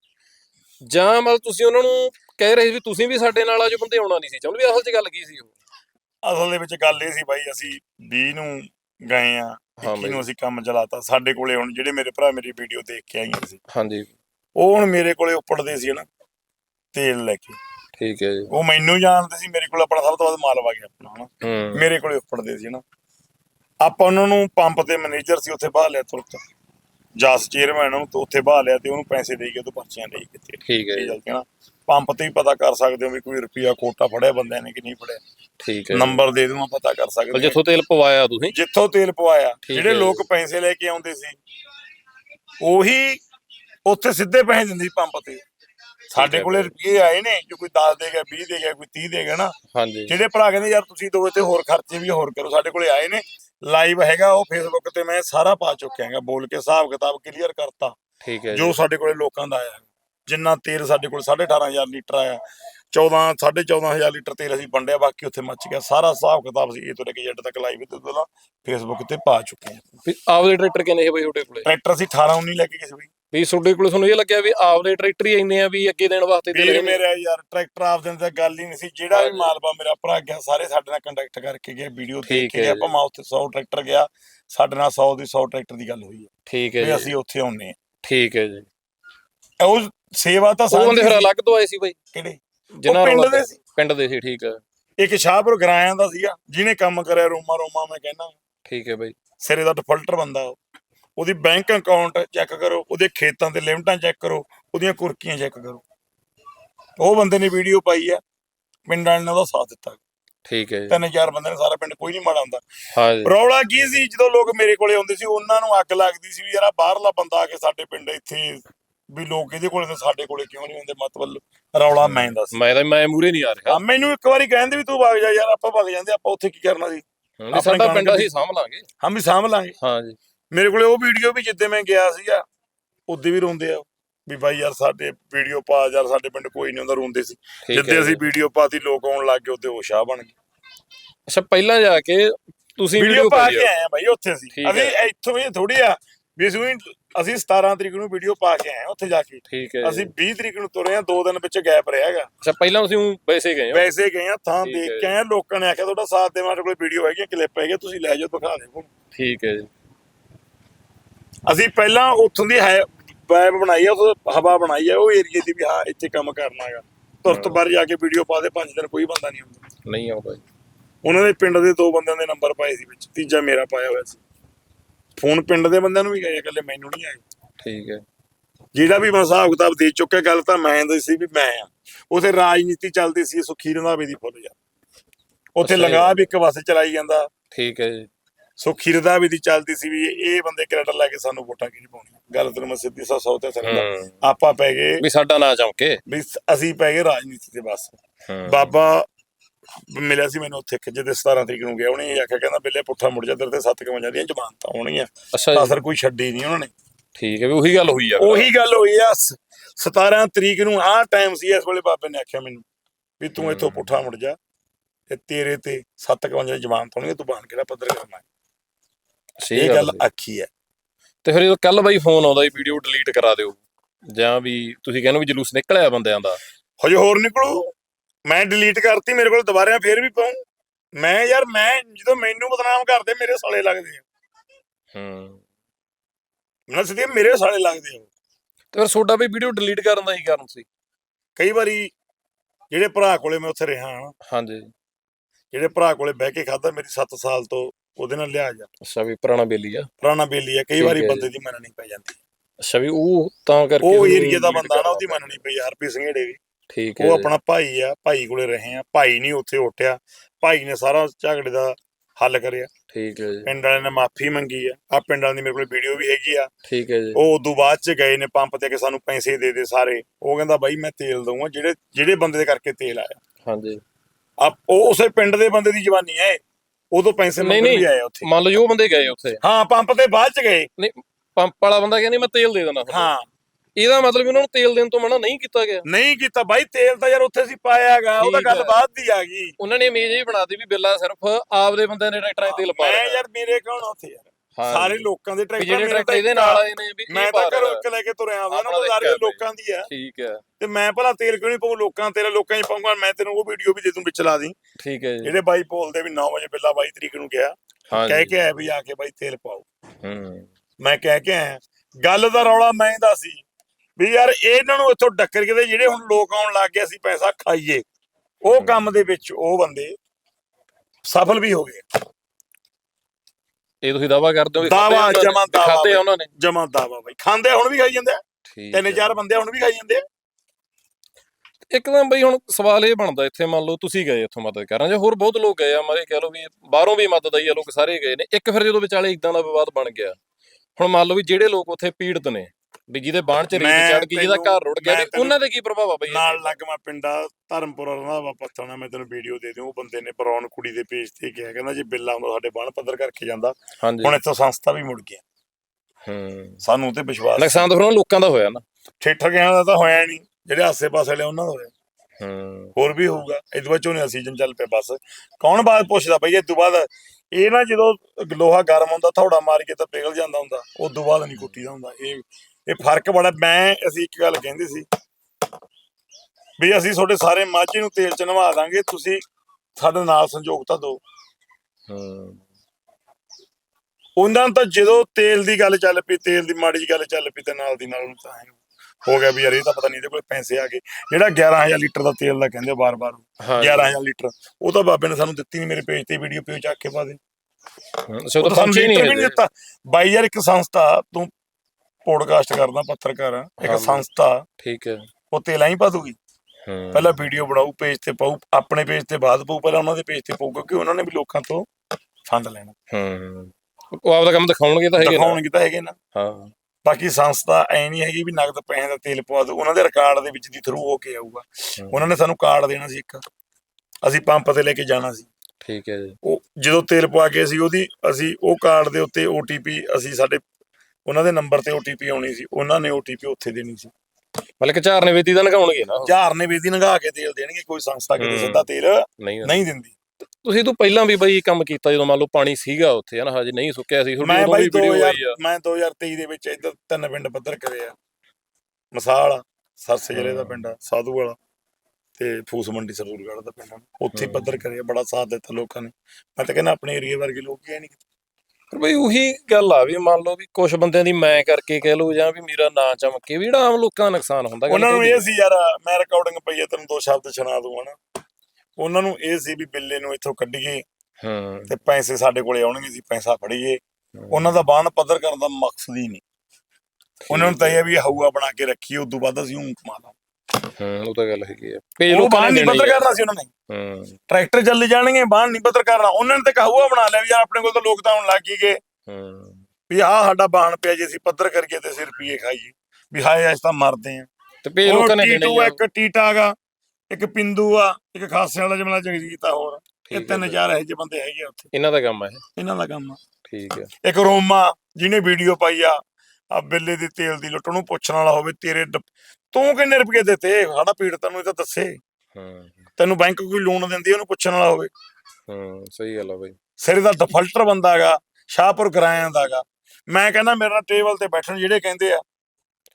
Speaker 2: ਜਾਂ ਮਤਲਬ ਤੁਸੀਂ ਉਹਨਾਂ ਨੂੰ ਕਹਿ ਰਹੇ ਸੀ ਵੀ ਤੁਸੀਂ ਵੀ ਸਾਡੇ ਨਾਲ ਆ ਜੋ ਬੰਦੇ ਆਉਣਾ ਨਹੀਂ ਸੀ ਚਾਹੁੰਦੇ। ਵੀ ਅਸਲ 'ਚ ਗੱਲ ਕੀ ਸੀ ਉਹ?
Speaker 1: ਅਸਲ ਦੇ ਵਿੱਚ ਗੱਲ ਇਹ ਸੀ ਬਾਈ ਅਸੀਂ 20 ਨੂੰ ਗਏ ਆ।
Speaker 2: ਹਾਂ
Speaker 1: 21
Speaker 2: ਬਾਈ।
Speaker 1: ਨੂੰ ਅਸੀਂ ਕੰਮ ਚਲਾਤਾ। ਸਾਡੇ ਕੋਲੇ ਹੁਣ ਜਿਹੜੇ ਮੇਰੇ ਭਰਾ ਮੇਰੀ ਵੀਡੀਓ ਦੇਖ ਕੇ ਆਈਆਂ ਸੀ
Speaker 2: ਹਾਂਜੀ।
Speaker 1: ਉਹ ਹੁਣ ਮੇਰੇ ਕੋਲੇ ਉੱਪੜਦੇ ਸੀ ਨਾ ਤੇਲ ਲੈ ਕੇ।
Speaker 2: ਠੀਕ ਹੈ ਜੀ।
Speaker 1: ਉਹ ਮੈਨੂੰ ਜਾਣਦੇ ਸੀ ਮੇਰੇ ਕੋਲ ਆਪਣਾ ਸਭ ਤੋਂ ਵੱਧ ਮਾਲ ਵਾ ਗਿਆ ਆਪਣਾ ਹਨਾ।
Speaker 2: ਹੂੰ।
Speaker 1: ਮੇਰੇ ਕੋਲੇ ਉੱਪੜਦੇ ਸੀ ਨਾ ਆਪਾਂ ਉਹਨਾਂ ਨੂੰ ਪੰਪ ਤੇ ਮੈਨੇਜਰ ਸੀ ਉੱਥੇ ਬਾਹ ਲਿਆ ਤੁਰਤ। ਜਸ ਚੇਅਰਮੈਨ ਨੂੰ ਤੋਂ ਉੱਥੇ ਬਾਹ ਲਿਆ ਤੇ ਉਹਨੂੰ ਪੈਸੇ ਦੇਈ ਗਏ ਤੋਂ ਪਰਚੀਆਂ ਲਈ ਕਿਤੇ
Speaker 2: ਠੀਕ ਹੈ ਜੀ।
Speaker 1: ਗੱਲ ਕਹਿਣਾ ਪੰਪ ਤੇ ਹੀ ਪਤਾ ਕਰ ਸਕਦੇ ਹੋ ਵੀ ਕੋਈ ਰੁਪਿਆ ਕੋਟਾ ਫੜਿਆ ਬੰਦਿਆਂ ਨੇ ਕਿ ਨਹੀਂ ਫੜਿਆ।
Speaker 2: ਠੀਕ ਹੈ।
Speaker 1: ਨੰਬਰ ਦੇ ਦੂੰਗਾ ਪਤਾ ਕਰ ਸਕਦੇ ਹੋ।
Speaker 2: ਜਿੱਥੋਂ ਤੇਲ ਪਵਾਇਆ ਤੁਸੀਂ?
Speaker 1: ਜਿੱਥੋਂ ਤੇਲ ਪਵਾਇਆ
Speaker 2: ਠੀਕ
Speaker 1: ਜਿਹੜੇ
Speaker 2: ਹੈ।
Speaker 1: ਲੋਕ ਪੈਸੇ ਲੈ ਕੇ ਆਉਂਦੇ ਸੀ ਉਹੀ ਉੱਥੇ ਸਿੱਧੇ ਪੈਸੇ ਦਿੰਦੇ ਸੀ ਪੰਪ ਤੇ। ਸਾਡੇ
Speaker 2: ਹੈ
Speaker 1: ਕੋਲੇ। ਰੁਪਏ ਆਏ ਨੇ ਜੋ ਕੋਈ 10 ਦੇ ਗਿਆ 20 ਦੇ ਗਿਆ ਕੋਈ 30 ਦੇ ਗਿਆ ਨਾ।
Speaker 2: ਹਾਂਜੀ।
Speaker 1: ਜਿਹੜੇ ਭਰਾ ਕਹਿੰਦੇ ਯਾਰ ਤੁਸੀਂ ਦੋ ਤੇ ਹੋਰ ਖਰਚੇ ਵੀ ਹੋਰ ਕਰੋ। ਸਾਡੇ ਕੋਲੇ ਆਏ ਨੇ ਲਾਈਵ ਹੈਗਾ ਉਹ ਫੇਸਬੁੱਕ ਤੇ ਮੈਂ ਸਾਰਾ ਪਾ ਚੁੱਕਿਆ ਹੈਗਾ ਬੋਲ ਕੇ ਹਿਸਾਬ ਕਿਤਾਬ ਕਲੀਅਰ ਕਰਤਾ।
Speaker 2: ਠੀਕ ਹੈ ਜੀ
Speaker 1: ਜੋ। ਸਾਡੇ ਕੋਲੇ ਲੋਕਾਂ ਦਾ ਆਇਆ। ਜਿੰਨਾ ਤੇਲ ਸਾਡੇ ਕੋਲ 18500 ਲੀਟਰ ਆਇਆ 14 14500 ਲੀਟਰ ਤੇਲ ਅਸੀਂ ਵੰਡਿਆ ਬਾਕੀ ਉੱਥੇ ਮੱਚ ਗਿਆ। ਸਾਰਾ ਹਿਸਾਬ ਕਿਤਾਬ ਸੀ ਇਹ ਤੋਂ ਲੈ ਕੇ ਜੱਟ ਤੱਕ ਲਾਈਵ ਤੇ ਉਹਦਾ ਫੇਸਬੁੱਕ ਤੇ ਪਾ ਚੁੱਕੇ ਹਾਂ।
Speaker 2: ਵੀ ਆਪਦੇ ਟਰੈਕਟਰ ਕਿੰਨੇ ਹੈ ਬਾਈ ਤੁਹਾਡੇ ਕੋਲੇ?
Speaker 1: ਟਰੈਕਟਰ ਅਸੀਂ 18 19 ਲੈ ਕੇ ਗਏ ਸੀ ਬਈ।
Speaker 2: ਵੀ ਤੁਹਾਡੇ ਕੋਲੇ ਤੁਹਾਨੂੰ ਇਹ ਲੱਗਿਆ ਵੀ ਆਪਦੇ ਟਰੈਕਟਰ ਹੀ ਇੰਨੇ ਆ ਵੀ ਅੱਗੇ ਦੇਣ ਵਾਸਤੇ ਦੇ
Speaker 1: ਵੀਰ ਮੇਰਾ ਯਾਰ ਟਰੈਕਟਰ ਆਪ ਦਿਨ ਤਾਂ ਗੱਲ ਹੀ ਨਹੀਂ ਸੀ। ਜਿਹੜਾ ਵੀ। ਮਾਲਵਾ ਮੇਰਾ ਭਰਾ ਗਿਆ ਸਾਰੇ ਸਾਡੇ ਨਾਲ ਕੰਟੈਕਟ ਕਰਕੇ ਗਏ ਵੀਡੀਓ ਦੇਖ ਕੇ ਗਿਆ। ਭਾਵੇਂ ਉੱਥੇ 100 ਟਰੈਕਟਰ ਗਿਆ ਸਾਡੇ ਨਾਲ 100 ਦੀ 100 ਟਰੈਕਟਰ ਦੀ ਗੱਲ ਹੋਈ ਹੈ।
Speaker 2: ਠੀਕ ਹੈ ਜੀ।
Speaker 1: ਅਸੀਂ ਉੱਥੇ ਆਉਨੇ ਆ
Speaker 2: ਠੀਕ ਹੈ ਜੀ।
Speaker 1: ਉਹ ਸੇਵਾ ਤਾਂ
Speaker 2: ਉਹ ਬੰਦੇ ਫਿਰ। ਅਲੱਗ ਤੋਂ ਆਏ ਸੀ ਬਾਈ।
Speaker 1: ਕਿਹੜੇ?
Speaker 2: ਜਿਨ੍ਹਾਂ
Speaker 1: ਪਿੰਡ ਦੇ ਸੀ।
Speaker 2: ਪਿੰਡ ਦੇ ਸੀ ਠੀਕ ਹੈ
Speaker 1: ਇੱਕ ਸ਼ਾਹਪੁਰ ਗਰਾਇਆਂ ਦਾ ਸੀਗਾ ਜਿਹਨੇ ਕੰਮ ਕਰਿਆ ਰੋਮਾ ਰੋਮਾ ਮੈਂ ਕਹਿੰਦਾ।
Speaker 2: ਠੀਕ ਹੈ ਬਾਈ।
Speaker 1: ਸਿਰੇ ਦਾ ਡਿਫਾਲਟਰ ਬੰਦਾ ਉਹ। ਉਹਦੀ ਬੈਂਕ ਅਕਾਊਂਟ ਚੈੱਕ ਕਰੋ ਉਹਦੇ ਖੇਤਾਂ ਤੇ ਲਿਮਟਾਂ ਚੈੱਕ ਕਰੋ ਉਹਦੀਆਂ ਕੁਰਕੀਆਂ ਚੈੱਕ ਕਰੋ। ਉਹ ਬੰਦੇ ਨੇ ਵੀਡੀਓ ਪਾਈ ਆ ਪਿੰਡ ਵਾਲਿਆਂ ਨੇ ਉਹਦਾ ਸਾਥ ਦਿੱਤਾ।
Speaker 2: ਠੀਕ ਹੈ
Speaker 1: ਤਿੰਨ ਚਾਰ ਬੰਦੇ ਨੇ ਸਾਰਾ ਪਿੰਡ ਕੋਈ ਨਹੀਂ ਮਾੜਾ ਹੁੰਦਾ।
Speaker 2: ਹਾਂ ਜੀ।
Speaker 1: ਰੌਲਾ ਕੀ ਸੀ ਜਦੋਂ ਲੋਕ ਮੇਰੇ ਕੋਲੇ ਆਉਂਦੇ ਸੀ ਉਹਨਾਂ ਨੂੰ ਅੱਗ ਲੱਗਦੀ ਸੀ ਵੀ ਯਾਰ ਬਾਹਰਲਾ ਬੰਦਾ ਆ ਕੇ ਸਾਡੇ ਪਿੰਡ ਇੱਥੇ ਵੀ ਲੋਕ ਇਹਦੇ ਕੋਲੇ ਤੇ ਸਾਡੇ ਕੋਲੇ ਕਿਉਂ ਨਹੀਂ ਹੁੰਦੇ? ਮਤਲਬ ਰੌਲਾ ਮੈਂ ਦਾ ਸੀ
Speaker 2: ਮੈਂ ਤਾਂ ਮੈਂ ਮੂਰੇ ਨਹੀਂ ਆ ਰਿਹਾ।
Speaker 1: ਮੈਨੂੰ ਇੱਕ ਵਾਰੀ ਕਹਿੰਦੇ ਵੀ ਤੂੰ ਵਗ ਜਾ ਯਾਰ ਆਪਾਂ ਵਗ ਜਾਂਦੇ ਆਪਾਂ ਉੱਥੇ ਕੀ ਕਰਨਾ ਸੀ?
Speaker 2: ਨਹੀਂ, ਸਾਡਾ ਪਿੰਡ ਅਸੀਂ ਸਾਂਭ ਲਾਂਗੇ।
Speaker 1: ਹਮ ਵੀ ਸਾਂਭ ਲਾਂਗੇ।
Speaker 2: ਹਾਂ ਜੀ।
Speaker 1: ਮੇਰੇ ਕੋਲੇ ਉਹ ਵੀਡੀਓ ਵੀ ਜਿੱਦੇ ਮੈਂ ਗਿਆ ਸੀਗਾ ਉਦੋਂ ਵੀ ਰੋਂਦੇ ਆ ਵੀ ਬਾਈ ਯਾਰ ਸਾਡੇ ਵੀਡੀਓ ਪਾ ਯਾਰ ਸਾਡੇ ਪਿੰਡ ਕੋਈ ਨਹੀਂ ਹੁੰਦਾ ਰੋਂਦੇ ਸੀ। ਜਿੱਦੇ ਅਸੀਂ। ਵੀਡੀਓ ਪਾਤੀ ਲੋਕ ਆਉਣ ਲੱਗ ਗਏ ਉਹ ਸ਼ਾਹ ਬਣ ਗਏ।
Speaker 2: ਅੱਛਾ ਪਹਿਲਾਂ ਜਾ ਕੇ ਤੁਸੀਂ
Speaker 1: ਵੀਡੀਓ ਪਾ ਕੇ ਆਏ ਆ ਬਾਈ ਉੱਥੇ
Speaker 2: ਠੀਕ
Speaker 1: ਅਸੀਂ। ਇੱਥੋਂ ਇਹ ਥੋੜੀ ਆ ਵੀ ਅਸੀਂ ਅਸੀਂ 17 ਤਰੀਕ ਨੂੰ ਵੀਡੀਓ ਪਾ ਕੇ ਆਏ ਉੱਥੇ ਜਾ ਕੇ।
Speaker 2: ਠੀਕ ਹੈ
Speaker 1: ਅਸੀਂ 20 ਤਰੀਕ ਨੂੰ ਤੁਰੇ ਆ ਦੋ ਦਿਨ ਵਿੱਚ ਗੈਪ ਰਿਹਾਗਾ
Speaker 2: ਅੱਛਾ ਪਹਿਲਾਂ ਤੁਸੀਂ ਊਂ ਵੈਸੇ ਗਏ ਹੋ?
Speaker 1: ਵੈਸੇ ਗਏ ਆ ਥਾਂ
Speaker 2: ਠੀਕ
Speaker 1: ਦੇਖ
Speaker 2: ਹੈ
Speaker 1: ਕੇ ਆਏ ਆ, ਲੋਕਾਂ ਨੇ ਆਖਿਆ ਤੁਹਾਡਾ ਸਾਥ ਦੇਵਾਂ ਸਾਡੇ ਕੋਲ ਵੀਡੀਓ ਹੈਗੀ ਕਲਿੱਪ ਹੈਗੀ ਤੁਸੀਂ ਲੈ ਜਾਓ ਦਿਖਾ ਦਿਓ
Speaker 2: ਠੀਕ ਹੈ ਜੀ।
Speaker 1: ਅਸੀਂ ਪਹਿਲਾਂ ਉੱਥੋਂ ਦੀ ਹੈ ਵੈਬ ਬਣਾਈ ਆ ਉਸ ਹਵਾ ਬਣਾਈ ਆ ਉਹ ਏਰੀਏ ਦੀ ਵੀ ਹਾਂ ਇੱਥੇ ਕੰਮ ਕਰਨਾ ਹੈਗਾ। ਤੁਰਤ ਬਾਰ ਜਾ ਕੇ ਵੀਡੀਓ ਪਾ ਦੇ ਪੰਜ ਦਿਨ ਕੋਈ ਬੰਦਾ ਨਹੀਂ ਹੁੰਦਾ
Speaker 2: ਨਹੀਂ ਆਉਂਦਾ ਜੀ।
Speaker 1: ਉਹਨਾਂ ਦੇ ਪਿੰਡ ਦੇ ਦੋ ਬੰਦਿਆਂ ਦੇ ਨੰਬਰ ਪਾਏ ਸੀ ਵਿੱਚ ਤੀਜਾ ਮੇਰਾ ਪਾਇਆ ਹੋਇਆ ਸੀ। ਫੋਨ ਪਿੰਡ ਦੇ ਬੰਦਿਆਂ ਨੂੰ ਵੀ ਗਏ ਇਕੱਲੇ ਮੈਨੂੰ ਨਹੀਂ ਆਏ।
Speaker 2: ਠੀਕ ਹੈ।
Speaker 1: ਜਿਹੜਾ ਵੀ ਮੈਂ ਹਿਸਾਬ ਕਿਤਾਬ ਦੇ ਚੁੱਕਿਆ ਗੱਲ ਤਾਂ ਮੈਂ ਦੀ ਸੀ ਵੀ ਮੈਂ ਆ। ਉਥੇ ਰਾਜਨੀਤੀ ਚੱਲਦੀ ਸੀ ਸੁਖੀ ਰੰਧਾਵੇ ਦੀ ਫੁੱਲ ਜਾ ਉੱਥੇ। ਲੰਗਾ ਵੀ ਇੱਕ ਪਾਸੇ ਚਲਾਈ ਜਾਂਦਾ।
Speaker 2: ਠੀਕ ਹੈ ਜੀ।
Speaker 1: ਸੁਖੀ ਰੰਧਾਵੇ ਦੀ ਚੱਲਦੀ ਸੀ ਵੀ ਇਹ ਬੰਦੇ ਕ੍ਰੈਡਿਟ ਲੈ ਕੇ ਸਾਨੂੰ ਵੋਟਾਂ ਕਿਹੜੀ ਪਾਉਣੀ ਗੱਲ ਤੈਨੂੰ ਮੈਂ ਸਿੱਧੀ ਸਾ ਸੌ ਤੇ ਸਰਦਾ ਆਪਾਂ ਪੈ ਗਏ।
Speaker 2: ਵੀ ਸਾਡਾ ਨਾਂ ਚਮਕੇ
Speaker 1: ਵੀ ਅਸੀਂ ਪੈ ਗਏ ਰਾਜਨੀਤੀ ਤੇ ਬਸ। ਬਾਬਾ ਮਿਲਿਆ ਸੀ ਮੈਨੂੰ ਉੱਥੇ ਕਿ ਜਿਹਦੇ 17 ਤਰੀਕ ਨੂੰ ਗਿਆ ਉਹਨੇ ਇਹ ਆਖਿਆ ਕਹਿੰਦਾ ਬਿੱਲੇ ਪੁੱਠਾ ਮੁੜ ਜਾ ਤੇਰੇ ਤੇ 751 ਦੀਆਂ ਜ਼ਮਾਨਤਾਂ ਹੋਣਗੀਆਂ
Speaker 2: ਅੱਛਾ ਜੀ
Speaker 1: ਅਸਰ ਕੋਈ ਛੱਡੀ ਨਹੀਂ ਉਹਨਾਂ ਨੇ
Speaker 2: ਠੀਕ ਹੈ ਵੀ ਉਹੀ ਗੱਲ ਹੋਈ ਆ।
Speaker 1: ਉਹੀ ਗੱਲ ਹੋਈ ਆ ਸ- 17 ਤਰੀਕ ਨੂੰ ਆਹ ਟਾਈਮ ਸੀ ਇਸ ਵੇਲੇ ਬਾਬੇ ਨੇ ਆਖਿਆ ਮੈਨੂੰ ਵੀ ਤੂੰ ਇੱਥੋਂ। ਪੁੱਠਾ ਮੁੜ ਜਾ ਤੇ ਤੇਰੇ ਤੇ 751 ਦੀ ਜ਼ਮਾਨਤ ਹੋਣਗੇ ਤੂੰ ਬਾਹਨ ਕਿਹੜਾ ਪੱਧਰ ਕਰਨਾ ਹੈ।
Speaker 2: ਸਹੀ
Speaker 1: ਇਹ ਗੱਲ
Speaker 2: ਸੀ।
Speaker 1: ਆਖੀ ਹੈ
Speaker 2: ਤੇ ਫਿਰ ਜਦੋਂ ਕੱਲ ਬਾਈ ਫੋਨ ਆਉਂਦਾ ਵੀ ਵੀਡੀਓ ਡਿਲੀਟ ਕਰਾ ਦਿਓ ਜਾਂ ਵੀ ਤੁਸੀਂ ਕਹਿੰਦੇ ਵੀ ਜਲੂਸ ਨਿਕਲਿਆ ਬੰਦਿਆਂ ਦਾ
Speaker 1: ਹਜੇ ਹੋਰ ਨਿਕਲੂ ਮੈਂ ਡਿਲੀਟ ਕਰਤੀ ਮੇਰੇ ਕੋਲ ਦੁਬਾਰਾ ਫੇਰ ਵੀ ਪਾਉਂ। ਮੈਂ ਯਾਰ ਮੈਂ ਜਦੋਂ ਮੈਨੂੰ ਬਦਨਾਮ ਕਰਦੇ ਮੇਰੇ ਸਾਲੇ ਲੱਗਦੇ ਆ।
Speaker 2: ਹੂੰ।
Speaker 1: ਮੈਨੂੰ ਸਿੱਧੇ ਮੇਰੇ ਸਾਲੇ ਲੱਗਦੇ ਆ।
Speaker 2: ਤੇ ਫਿਰ ਤੁਹਾਡਾ ਵੀ ਵੀਡੀਓ ਡਿਲੀਟ ਕਰਨ ਦਾ ਹੀ ਕਾਰਨ ਸੀ।
Speaker 1: ਕਈ ਵਾਰੀ ਜਿਹੜੇ ਭਰਾ ਕੋਲੇ ਮੈਂ ਉੱਥੇ ਰਿਹਾ ਹਾਂ
Speaker 2: ਹਾਂਜੀ।
Speaker 1: ਜਿਹੜੇ ਭਰਾ ਕੋਲੇ ਬਹਿ ਕੇ ਖਾਦਾ ਮੇਰੀ 7 ਸਾਲ ਤੋਂ ਉਹਦੇ ਨਾਲ ਲਿਆ ਜਾ
Speaker 2: ਅੱਛਾ ਵੀ ਪੁਰਾਣਾ ਬੇਲੀ ਆ।
Speaker 1: ਪੁਰਾਣਾ ਬੇਲੀ ਆ ਕਈ ਵਾਰੀ ਬੰਦੇ ਦੀ ਮੰਨਣੀ ਪੈ ਜਾਂਦੀ
Speaker 2: ਅੱਛਾ ਵੀ ਉਹ ਤਾਂ ਕਰਕੇ
Speaker 1: ਉਹ ਏਰੀਆ ਦਾ ਬੰਦਾ ਨਾ ਉਹਦੀ ਮੰਨਣੀ ਪਈ ਹਰਪੀ ਸਿੰਘੇੜੇ ਦੀ
Speaker 2: ਠੀਕ ਹੈ
Speaker 1: ਉਹ। ਆਪਣਾ ਭਾਈ ਆ ਭਾਈ ਕੋਲੇ ਰਹੇ ਆ ਭਾਈ ਨਹੀਂ ਉੱਥੇ ਉੱਠਿਆ। ਭਾਈ ਨੇ ਸਾਰਾ ਝਗੜੇ ਦਾ ਹੱਲ ਕਰਿਆ।
Speaker 2: ਠੀਕ ਹੈ ਜੀ।
Speaker 1: ਪਿੰਡ ਵਾਲਿਆਂ ਨੇ ਮਾਫੀ ਮੰਗੀ ਆ। ਆ ਪਿੰਡ ਵਾਲਿਆਂ ਦੀ ਮੇਰੇ ਕੋਲ ਵੀਡੀਓ ਵੀ ਹੈਗੀ ਆ।
Speaker 2: ਠੀਕ ਹੈ ਜੀ।
Speaker 1: ਉਹ ਉਦੋਂ ਬਾਅਦ ਚ ਗਏ ਨੇ ਪੰਪ ਤੇ ਕਿ ਸਾਨੂੰ ਪੈਸੇ ਦੇ ਦੇ ਸਾਰੇ। ਉਹ ਕਹਿੰਦਾ ਬਾਈ ਮੈਂ ਤੇਲ ਦਊਂਗਾ ਜਿਹੜੇ ਜਿਹੜੇ ਬੰਦੇ ਦੇ ਕਰਕੇ ਤੇਲ ਆਇਆ।
Speaker 2: ਹਾਂਜੀ।
Speaker 1: ਆ ਉਹ ਉਸੇ ਪਿੰਡ ਦੇ ਬੰਦੇ ਦੀ ਜਵਾਨੀ ਹੈ ਉਦੋਂ ਪੈਸੇ
Speaker 2: ਨਹੀਂ, ਨਹੀਂ।
Speaker 1: ਆਏ ਉੱਥੇ।
Speaker 2: ਮੰਨ ਲਓ ਜੀ ਉਹ ਬੰਦੇ ਗਏ ਉੱਥੇ।
Speaker 1: ਹਾਂ ਪੰਪ ਤੇ ਬਾਅਦ ਚ ਗਏ।
Speaker 2: ਪੰਪ ਵਾਲਾ ਬੰਦਾ ਕਹਿੰਦਾ ਮੈਂ ਤੇਲ ਦੇ ਦਿੰਦਾ।
Speaker 1: ਹਾਂ।
Speaker 2: ਇਹਦਾ ਮਤਲਬ ਉਹਨਾਂ ਨੂੰ ਤੇਲ ਦੇਣ ਤੋਂ ਮਨਾ ਨਹੀਂ ਕੀਤਾ ਗਿਆ।
Speaker 1: ਨਹੀਂ ਕੀਤਾ। ਬਾਈ ਤੇਲ ਤਾਂ ਯਾਰ ਉੱਥੇ ਸੀ ਪਾਇਆਗਾ ਉਹਦਾ
Speaker 2: ਠੀਕ
Speaker 1: ਗੱਲ। ਬਾਅਦ ਦੀ ਆ ਗਈ।
Speaker 2: ਉਹਨਾਂ ਨੇ ਇਮੇਜ ਹੀ ਬਣਾਤੀ ਵੀ ਬਿੱਲਾ ਸਿਰਫ ਆਪਦੇ ਬੰਦਿਆਂ ਦੇ ਟਰੈਕਟਰਾਂ 'ਚ ਤੇਲ ਪਾ
Speaker 1: ਮੈਂ
Speaker 2: ਰਿਹਾ
Speaker 1: ਯਾਰ ਮੇਰੇ ਕੌਣ ਉੱਥੇ ਯਾਰ।
Speaker 2: ਹਾਂ।
Speaker 1: ਸਾਰੇ ਲੋਕਾਂ ਦੇ
Speaker 2: ਵੀ
Speaker 1: ਟਰੈਕਟਰ
Speaker 2: ਜਿਹੜੇ ਟਰੈਕਟਰ ਇਹਦੇ ਨਾਲ। ਆਏ ਨੇ ਵੀ
Speaker 1: ਮੈਂ
Speaker 2: ਇਹ
Speaker 1: ਤਾਂ ਘਰੋਂ
Speaker 2: ਰਿਹਾ
Speaker 1: ਇੱਕ ਲੈ ਕੇ ਤੁਰਿਆ ਆਉਂਦਾ ਨਾ
Speaker 2: ਆਪਣਾ ਦੇਖਿਆ
Speaker 1: ਲੋਕਾਂ ਦੀ ਆ।
Speaker 2: ਠੀਕ ਹੈ
Speaker 1: ਤੇ ਮੈਂ ਭਲਾ ਤੇਲ ਕਿਉਂ ਨਹੀਂ ਪਾਉਂ ਲੋਕਾਂ ਤੇਰਾ ਲੋਕਾਂ ਹੀ ਪਾਉਂਗਾ ਮੈਂ ਤੈਨੂੰ ਉਹ ਵੀਡੀਓ ਵੀ ਦੇ ਦੂੰ ਵਿੱਚ ਲਾ ਦੀ।
Speaker 2: ਠੀਕ ਹੈ ਜੀ।
Speaker 1: ਜਿਹੜੇ ਬਾਈ ਬੋਲਦੇ ਵੀ 9 ਵਜੇ ਬਿੱਲਾ 22 ਤਰੀਕ ਨੂੰ ਗਿਆ ਕਹਿ ਕੇ ਆਇਆ ਵੀ ਆ ਕੇ ਬਾਈ ਤੇਲ ਪਾਓ।
Speaker 2: ਹੂੰ।
Speaker 1: ਮੈਂ ਕਹਿ ਕੇ ਆਇਆ ਗੱਲ ਦਾ ਰੌਲਾ ਮੈਂ ਦਾ ਸੀ। ਵੀ ਯਾਰ ਇਹਨਾਂ ਨੂੰ ਇੱਥੋਂ ਡੱਕਰ ਕੇ ਤੇ ਜਿਹੜੇ ਹੁਣ ਲੋਕ ਆਉਣ ਲੱਗ ਗਏ ਅਸੀਂ ਪੈਸਾ ਖਾਈਏ। ਉਹ ਕੰਮ ਦੇ ਵਿੱਚ ਉਹ ਬੰਦੇ ਸਫਲ ਵੀ ਹੋ ਗਏ।
Speaker 2: ਇਹ ਤੁਸੀਂ ਦਾਵਾ ਕਰਦੇ ਹੋ ਵੀ
Speaker 1: ਦਾਅਵਾ,
Speaker 2: ਖਾਧੇ ਉਹਨਾਂ ਨੇ-
Speaker 1: ਜਮਾਂ
Speaker 2: ਖਾਧੇ
Speaker 1: ਬਈ।
Speaker 2: ਉਹਨਾਂ ਨੇ?
Speaker 1: ਜਮਾ ਦਾਵਾ ਬਾਈ। ਖਾਂਦੇ ਹੁਣ ਵੀ ਖਾਈ ਜਾਂਦੇ ਆ? ਤਿੰਨ। ਚਾਰ ਬੰਦੇ ਹੁਣ ਵੀ ਖਾਈ ਜਾਂਦੇ ਆ?
Speaker 2: ਇੱਕਦਮ ਬਈ ਹੁਣ ਸਵਾਲ ਇਹ ਬਣਦਾ ਇੱਥੇ ਮੰਨ ਲਓ ਤੁਸੀਂ ਗਏ ਇੱਥੋਂ ਮਦਦ ਕਰਨ ਜਾਂ ਹੋਰ ਬਹੁਤ ਲੋਕ ਗਏ ਆ ਮਾਰੇ ਕਹਿ ਲਓ ਵੀ ਬਾਹਰੋਂ ਵੀ ਮਦਦ ਆਈ ਆ ਲੋਕ ਸਾਰੇ ਗਏ ਨੇ। ਇੱਕ ਫਿਰ ਜਦੋਂ ਵਿਚਾਲੇ ਇਦਾਂ ਦਾ ਵਿਵਾਦ ਬਣ ਗਿਆ ਹੁਣ ਮੰਨ ਲਓ ਵੀ ਜਿਹੜੇ ਲੋਕ ਉੱਥੇ ਪੀੜਤ ਨੇ ਵੀ ਜਿਹਦੇ ਬਾਣ ਚ ਰੇਤ ਚੜ ਗਈ ਜਿਹਦਾ ਘਰ ਰੁੜ ਗਿਆ ਉਹਨਾਂ ਦੇ ਕੀ ਪ੍ਰਭਾਵ ਆ ਬਈ
Speaker 1: ਨਾਲ ਲੱਗਵਾ ਪਿੰਡਾ ਧਰਮਪੁਰਾ ਰੰਧਾਵਾ ਪੱਤਣਾ ਮੈਂ ਤੈਨੂੰ ਵੀਡੀਓ ਦੇ ਦਿਆਂ ਉਹ ਬੰਦੇ ਨੇ ਬਰੌਨ ਕੁੜੀ ਦੇ ਪੇਜ ਤੇ ਕਿਹਾ ਕਹਿੰਦਾ ਜੇ ਬਿੱਲ ਆਉਂਦਾ ਸਾਡੇ ਬਾਣ ਪੱਧਰ ਕਰਕੇ ਜਾਂਦਾ। ਹੁਣ ਇੱਥੋਂ ਸੰਸਥਾ ਵੀ ਮੁੜ ਗਿਆ
Speaker 2: ਹੂੰ।
Speaker 1: ਸਾਨੂੰ ਤੇ ਵਿਸ਼ਵਾਸ
Speaker 2: ਨੁਕਸਾਨ ਤਾਂ ਫਿਰ ਉਹਨਾਂ ਲੋਕਾਂ ਦਾ ਹੋਇਆ ਨਾ।
Speaker 1: ਠੇਠਰ ਗਿਆ ਦਾ ਤਾਂ ਹੋਇਆ ਨਹੀਂ ਜਿਹੜੇ ਆਸੇ-ਪਾਸੇ ਵਾਲੇ ਉਹਨਾਂ ਦਾ ਹੋਇਆ।
Speaker 2: ਹੂੰ।
Speaker 1: ਹੋਰ ਵੀ ਹੋਊਗਾ ਇਹ ਤੋਂ ਬਾਅਦ ਦਾ ਸੀਜ਼ਨ ਚੱਲ ਪਿਆ ਬਸ। ਕੌਣ ਬਾਤ ਪੁੱਛਦਾ ਬਈ ਇਹ ਤੋਂ ਬਾਅਦ ਇਹ ਨਾ ਜਦੋਂ ਲੋਹਾ ਗਰਮ ਹੁੰਦਾ ਥੋੜਾ ਮਾਰ ਕੇ ਤਾਂ ਪਿਘਲ ਜਾਂਦਾ ਹੁੰਦਾ ਉਸ ਤੋਂ ਬਾਅਦ ਨਹੀਂ ਕੁੱਟੀਦਾ ਹੁੰਦਾ ਇਹ ਇਹ ਫ਼ਰਕ ਬੜਾ ਮੈਂ ਅਸੀਂ ਇੱਕ ਗੱਲ ਕਹਿੰਦੇ ਸੀ ਵੀ ਅਸੀਂ ਤੁਹਾਡੇ ਸਾਰੇ ਮਾਝੇ ਨੂੰ ਤੇਲ ਚ ਨਵਾ ਦਾਂਗੇ ਤੁਸੀਂ ਸਾਡੇ ਨਾਲ ਸੰਯੋਗਤਾ ਦਿਓ।
Speaker 2: ਹੂੰ।
Speaker 1: ਉਹਨਾਂ ਤਾਂ ਜਦੋਂ ਤੇਲ ਦੀ ਗੱਲ ਚੱਲ ਪਈ ਤੇਲ ਦੀ ਮਾੜੀ ਗੱਲ ਚੱਲ ਪਈ ਤੇ ਨਾਲ ਦੀ ਨਾਲ ਤਾਂ ਹੋ ਗਿਆ ਵੀ ਯਾਰ ਇਹ ਤਾਂ ਪਤਾ ਨਹੀਂ ਇਹਦੇ ਕੋਲ ਪੈਸੇ ਆ ਗਏ। ਜਿਹੜਾ 11000 ਲੀਟਰ ਦਾ ਤੇਲ ਦਾ ਕਹਿੰਦੇ ਬਾਰ-ਬਾਰ
Speaker 2: ਹਾਂ
Speaker 1: 11000 ਲੀਟਰ ਉਹ ਤਾਂ ਬਾਬੇ ਨੇ ਸਾਨੂੰ ਦਿੱਤੀ ਨਹੀਂ ਮੇਰੇ ਪੇਜ ਤੇ ਵੀਡੀਓ ਪੇਜ ਚੱਕ ਕੇ ਪਾ ਦੇ।
Speaker 2: ਸੋ ਤਾਂ ਪਹੁੰਚੇ ਨਹੀਂ
Speaker 1: ਦਿੱਤਾ। ਬਾਈ ਯਾਰ ਇੱਕ ਸੰਸਥਾ ਤੂੰ ਪੋਡਕਾਸਟ ਕਰਦਾ ਪੱਤਰਕਾਰ ਆ ਇੱਕ। ਸੰਸਥਾ।
Speaker 2: ਠੀਕ ਹੈ।
Speaker 1: ਉਹ ਤੇਲਾਂ ਹੀ ਪਾ ਦੂਗੀ
Speaker 2: ਹੂੰ।
Speaker 1: ਪਹਿਲਾਂ ਵੀਡੀਓ ਬਣਾਊ ਪੇਜ ਤੇ ਪਾਊ ਆਪਣੇ ਪੇਜ ਤੇ ਬਾਅਦ ਪਾਊ ਪਹਿਲਾਂ ਉਹਨਾਂ ਦੇ ਪੇਜ ਤੇ ਪਾਊ ਕਿਉਂਕਿ ਉਹਨਾਂ ਨੇ ਵੀ ਲੋਕਾਂ ਤੋਂ ਫੰਡ ਲੈਣਾ।
Speaker 2: ਹੂੰ। ਉਹ ਆਪਦਾ ਕੰਮ ਦਿਖਾਉਣਗੇ ਤਾਂ ਹੈਗੇ ਨਾ।
Speaker 1: ਦਿਖਾਉਣਗੇ ਤਾਂ ਹੈਗੇ ਨਾ।
Speaker 2: ਹਾਂ।
Speaker 1: ਬਾਕੀ ਸੰਸਥਾ ਐ ਨਹੀਂ ਹੈਗੀ ਵੀ ਨਗਦ ਪੈਸੇ ਦਾ ਤੇਲ ਪਵਾ ਦੋ ਉਹਨਾਂ ਦੇ ਰਿਕਾਰਡ ਦੇ ਵਿੱਚ ਦੀ ਥਰੂ ਹੋ ਕੇ ਆਊਗਾ। ਉਹਨਾਂ ਨੇ ਸਾਨੂੰ ਕਾਰਡ ਦੇਣਾ ਸੀ ਇੱਕ। ਅਸੀਂ ਪੰਪ ਤੇ ਲੈ ਕੇ ਜਾਣਾ ਸੀ।
Speaker 2: ਠੀਕ ਹੈ ਜੀ।
Speaker 1: ਉਹ ਜਦੋਂ ਤੇਲ ਪਵਾ ਕੇ ਅਸੀਂ ਉਹਦੀ ਅਸੀਂ ਉਹ ਕਾਰਡ ਦੇ ਉੱਤੇ OTP ਅਸੀਂ ਸਾਡੇ ਉਹਨਾਂ ਦੇ ਨੰਬਰ ਤੇ OTP ਆਉਣੀ ਸੀ ਉਹਨਾਂ ਨੇ OTP ਉੱਥੇ ਦੇਣੀ ਸੀ
Speaker 2: ਮਤਲਬ ਕਿ ਝਾਰਨੇ ਵੇਦੀ ਦਾ ਨਗਾਉਣਗੇ ਨਾ।
Speaker 1: ਝਾਰ ਨੇ ਵੇਦੀ ਨੰਗਾ ਕੇ ਤੇਲ ਦੇਣਗੇ ਕੋਈ ਸੰਸਥਾ ਕਿਤੇ। ਸਿੱਧਾ ਤੇਲ
Speaker 2: ਨਹੀਂ
Speaker 1: ਨਹੀਂ ਦਿੰਦੀ
Speaker 2: ਤੁਸੀਂ ਤੋਂ ਪਹਿਲਾਂ ਵੀ ਬਈ ਕੰਮ ਕੀਤਾ ਜਦੋਂ ਮੰਨ ਲਓ ਪਾਣੀ ਸੀਗਾ ਉੱਥੇ ਹਨਾ ਹਜੇ ਨਹੀਂ ਸੁੱਕਿਆ ਸੀ ਤੁਹਾਡੀ
Speaker 1: ਮੈਂ
Speaker 2: ਉਦੋਂ
Speaker 1: ਬਾਈ
Speaker 2: ਵੀ ਵੀਡੀਓ
Speaker 1: 2000
Speaker 2: ਆਈ ਆ
Speaker 1: ਮੈਂ 2023 ਦੇ ਵਿੱਚ ਇੱਧਰ ਤਿੰਨ ਪਿੰਡ ਪੱਧਰ ਕਰੇ ਆ ਮਸਾਲ ਸਰਸੇ ਜ਼ਿਲ੍ਹੇ ਦਾ। ਪਿੰਡ ਆ, ਸਾਧੂ ਵਾਲਾ ਤੇ ਫੂਸ ਮੰਡੀ ਸਰੂਰਗੜ੍ਹ ਦਾ ਪਿੰਡ ਆ। ਉੱਥੇ
Speaker 2: ਹੂੰ।
Speaker 1: ਪੱਧਰ ਕਰੇ ਆ, ਬੜਾ ਸਾਥ ਦਿੱਤਾ ਲੋਕਾਂ ਨੇ ਮੈਂ ਤਾਂ ਕਹਿੰਦਾ ਆਪਣੇ ਏਰੀਆ ਵਰਗੇ ਲੋਕ ਹੀ ਹੈ ਨਹੀਂ
Speaker 2: ਪਰ ਬਈ ਉਹੀ ਗੱਲ ਆ ਵੀ ਮੰਨ ਲਓ ਵੀ ਕੁਝ ਬੰਦਿਆਂ ਦੀ ਮੈਂ ਕਰਕੇ ਕਹਿ ਲਓ ਜਾਂ ਵੀ ਮੇਰਾ ਨਾਂ ਚਮਕੇ ਵੀ ਜਿਹੜਾ ਆਮ ਲੋਕਾਂ ਦਾ ਨੁਕਸਾਨ ਹੁੰਦਾ
Speaker 1: ਉਹਨਾਂ ਨੂੰ ਇਹ ਸੀ ਯਾਰ ਮੈਂ ਰਿਕਾਰਡਿੰਗ ਪਈ ਆ ਤੈਨੂੰ ਦੋ ਸ਼ਬਦ ਸੁਣਾ ਦੂੰ ਹਨਾ। ਉਹਨਾਂ ਨੂੰ ਇਹ ਸੀ ਵੀ ਬਿੱਲੇ ਨੂੰ ਇੱਥੋਂ ਕੱਢੀਏ
Speaker 2: ਹੂੰ।
Speaker 1: ਤੇ ਪੈਸੇ ਸਾਡੇ ਕੋਲੇ ਆਉਣਗੇ ਸੀ ਪੈਸਾ ਫੜੀਏ। ਉਹਨਾਂ ਦਾ ਬਾਣ ਪੱਧਰ ਕਰਨ ਦਾ ਮਕਸਦ ਹੀ ਨਹੀਂ। ਉਹਨਾਂ ਨੂੰ ਤਾਂ ਇਹ ਵੀ ਹਊਆ ਬਣਾ ਕੇ ਰੱਖੀਏ ਉਦੋਂ ਬਾਅਦ ਅਸੀਂ ਊਂ ਕਮਾ ਲਾਂ
Speaker 2: ਹੂੰ ਉਹ ਤਾਂ ਗੱਲ ਹੈਗੀ ਆ। ਪੇਜ
Speaker 1: ਉਹ
Speaker 2: ਲੋਕਾਂ ਨੇ
Speaker 1: ਨਹੀਂ
Speaker 2: ਦੇਣਾ ਹੀ ਆ।
Speaker 1: ਕਰਨਾ ਸੀ ਉਹਨਾਂ ਨੇ।
Speaker 2: ਹੂੰ।
Speaker 1: ਟਰੈਕਟਰ ਚੱਲ ਜਾਣਗੇ ਬਾਣ ਨਹੀਂ ਪੱਧਰ ਕਰਨਾ। ਉਹਨਾਂ ਨੇ ਤਾਂ ਕਹੂਆ ਬਣਾ ਲਿਆ ਵੀ ਯਾਰ ਆਪਣੇ ਕੋਲ ਤਾਂ ਲੋਕ ਤਾਂ ਹੁਣ ਲੱਗ ਹੀ ਗਏ।
Speaker 2: ਹੂੰ।
Speaker 1: ਵੀ ਆਹ ਸਾਡਾ ਬਾਣ ਪਿਆ ਜੇ ਅਸੀਂ ਪੱਧਰ ਕਰੀਏ ਤੇ ਅਸੀਂ ਰੁਪਈਏ ਖਾਈਏ। ਵੀ ਹਾਏ ਅੱਜ ਤਾਂ ਮਰਦੇ ਆ
Speaker 2: ਤੇ
Speaker 1: ਉਹ
Speaker 2: ਲੋਕਾਂ ਨੇ ਦੇਣਾ ਹੀ
Speaker 1: ਆ,
Speaker 2: ਆ।
Speaker 1: ਇੱਕ ਟੀਟਾ ਗਾ ਇੱਕ ਪਿੰਦੂ ਆ ਇੱਕ ਖਾਸੇ ਵਾਲਾ ਜਮਲਾ ਜਗਜੀਤਾ ਹੋਰ। ਇਹ
Speaker 2: ਠੀਕ
Speaker 1: ਤਿੰਨ
Speaker 2: ਹੈ
Speaker 1: ਚਾਰ ਇਹੋ ਜਿਹੇ ਬੰਦੇ ਹੈਗੇ ਆ ਉੱਥੇ।
Speaker 2: ਇਹਨਾਂ ਦਾ ਕੰਮ ਆ ਇਹ?
Speaker 1: ਇਹਨਾਂ ਦਾ ਕੰਮ ਆ।
Speaker 2: ਠੀਕ ਹੈ
Speaker 1: ਇੱਕ ਰੋਮਾ ਜਿਹਨੇ ਵੀਡੀਓ ਪਾਈ ਆ ਆ ਬਿੱਲੇ ਦੀ ਤੇਲ ਦੀ ਲੁੱਟ ਨੂੰ ਪੁੱਛਣ ਵਾਲਾ ਹੋਵੇ ਤੇਰੇ ਡੱਬ- ਤੂੰ ਕਿੰਨੇ ਰੁਪਏ ਦਿੱਤੇ? ਸਾਡਾ ਪੀੜਤਾਂ ਨੂੰ ਇਹ ਤਾਂ ਦੱਸੇ।
Speaker 2: ਹੂੰ।
Speaker 1: ਤੈਨੂੰ ਬੈਂਕ ਕੋਈ ਲੋਨ ਦਿੰਦੀ ਉਹਨੂੰ ਪੁੱਛਣ ਵਾਲਾ ਹੋਵੇ।
Speaker 2: ਹੂੰ ਸਹੀ ਗੱਲ ਆ ਬਈ।
Speaker 1: ਸਿਰੇ ਦਾ ਡਿਫਾਲਟਰ ਬੰਦਾ ਹੈਗਾ ਸ਼ਾਹਪੁਰ ਕਿਰਾਇਆਂ ਦਾ ਹੈਗਾ। ਮੈਂ ਕਹਿੰਦਾ ਮੇਰੇ ਨਾਲ ਟੇਬਲ ਤੇ ਬੈਠਣ ਜਿਹੜੇ ਕਹਿੰਦੇ ਆ।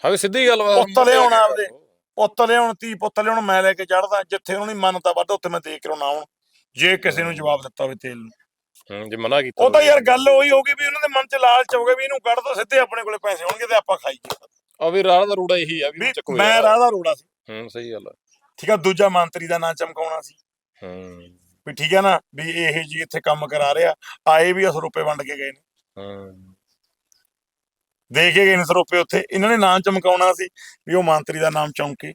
Speaker 2: ਹਾਂ ਵੀ ਸਿੱਧੀ ਗੱਲ ਵਾ।
Speaker 1: ਪੁੱਤ ਲਿਆਉਣ ਆਪਦੇ। ਪੁੱਤ ਲਿਆਉਣ ਤੀ ਪੁੱਤ ਲਿਆਉਣ ਮੈਂ ਲੈ ਕੇ ਚੜਦਾ ਜਿੱਥੇ ਉਹਨਾਂ ਦੀ ਮੰਨਤਾ ਵੱਧ ਉੱਥੇ ਮੈਂ ਦੇ ਕੇ ਆਉਣਾ ਆਉਣ ਜੇ ਕਿਸੇ ਨੂੰ ਜਵਾਬ ਦਿੱਤਾ ਹੋਵੇ ਤੇਲ ਨੂੰ।
Speaker 2: ਹੂੰ ਜੇ ਮਨਾ ਕੀਤਾ
Speaker 1: ਉਹ ਤਾਂ। ਯਾਰ ਗੱਲ ਉਹੀ ਹੋਗੀ ਵੀ ਉਹਨਾਂ ਦੇ ਮਨ 'ਚ ਲਾਲਚ ਹੋਊਗਾ ਵੀ ਇਹਨੂੰ ਕੱਢ ਦੋ ਸਿੱਧੇ ਆਪਣੇ ਕੋਲੇ ਪੈਸੇ ਹੋਣਗੇ ਤੇ ਆਪਾਂ ਖਾਈਏ।
Speaker 2: ਆ ਵੀ ਰਾਹ ਦਾ ਰੂੜਾ ਇਹੀ ਆ ਵੀ
Speaker 1: ਵੀ
Speaker 2: ਚੱਕੋ
Speaker 1: ਮੈਂ
Speaker 2: ਯਾਰ।
Speaker 1: ਦਾ ਰੋੜਾ ਸੀ।
Speaker 2: ਹੂੰ ਸਹੀ ਗੱਲ ਆ।
Speaker 1: ਠੀਕ ਆ ਦੂਜਾ ਮੰਤਰੀ ਦਾ ਨਾਂ ਚਮਕਾਉਣਾ ਸੀ।
Speaker 2: ਹੂੰ।
Speaker 1: ਵੀ ਠੀਕ ਆ ਨਾ ਵੀ ਇਹ ਜੀ ਇੱਥੇ ਕੰਮ ਕਰਾ ਰਿਹਾ ਆਏ ਵੀ ਅਸ ਰੁਪਏ ਵੰਡ ਕੇ ਗਏ ਨੇ।
Speaker 2: ਹੂੰ।
Speaker 1: ਦੇ ਕੇ ਗਏ ਨੇ ਸਰੋਪੇ ਉੱਥੇ। ਇਹਨਾਂ ਨੇ ਨਾਂ ਚਮਕਾਉਣਾ ਸੀ ਵੀ ਉਹ ਮੰਤਰੀ ਦਾ ਨਾਮ ਚਮਕੇ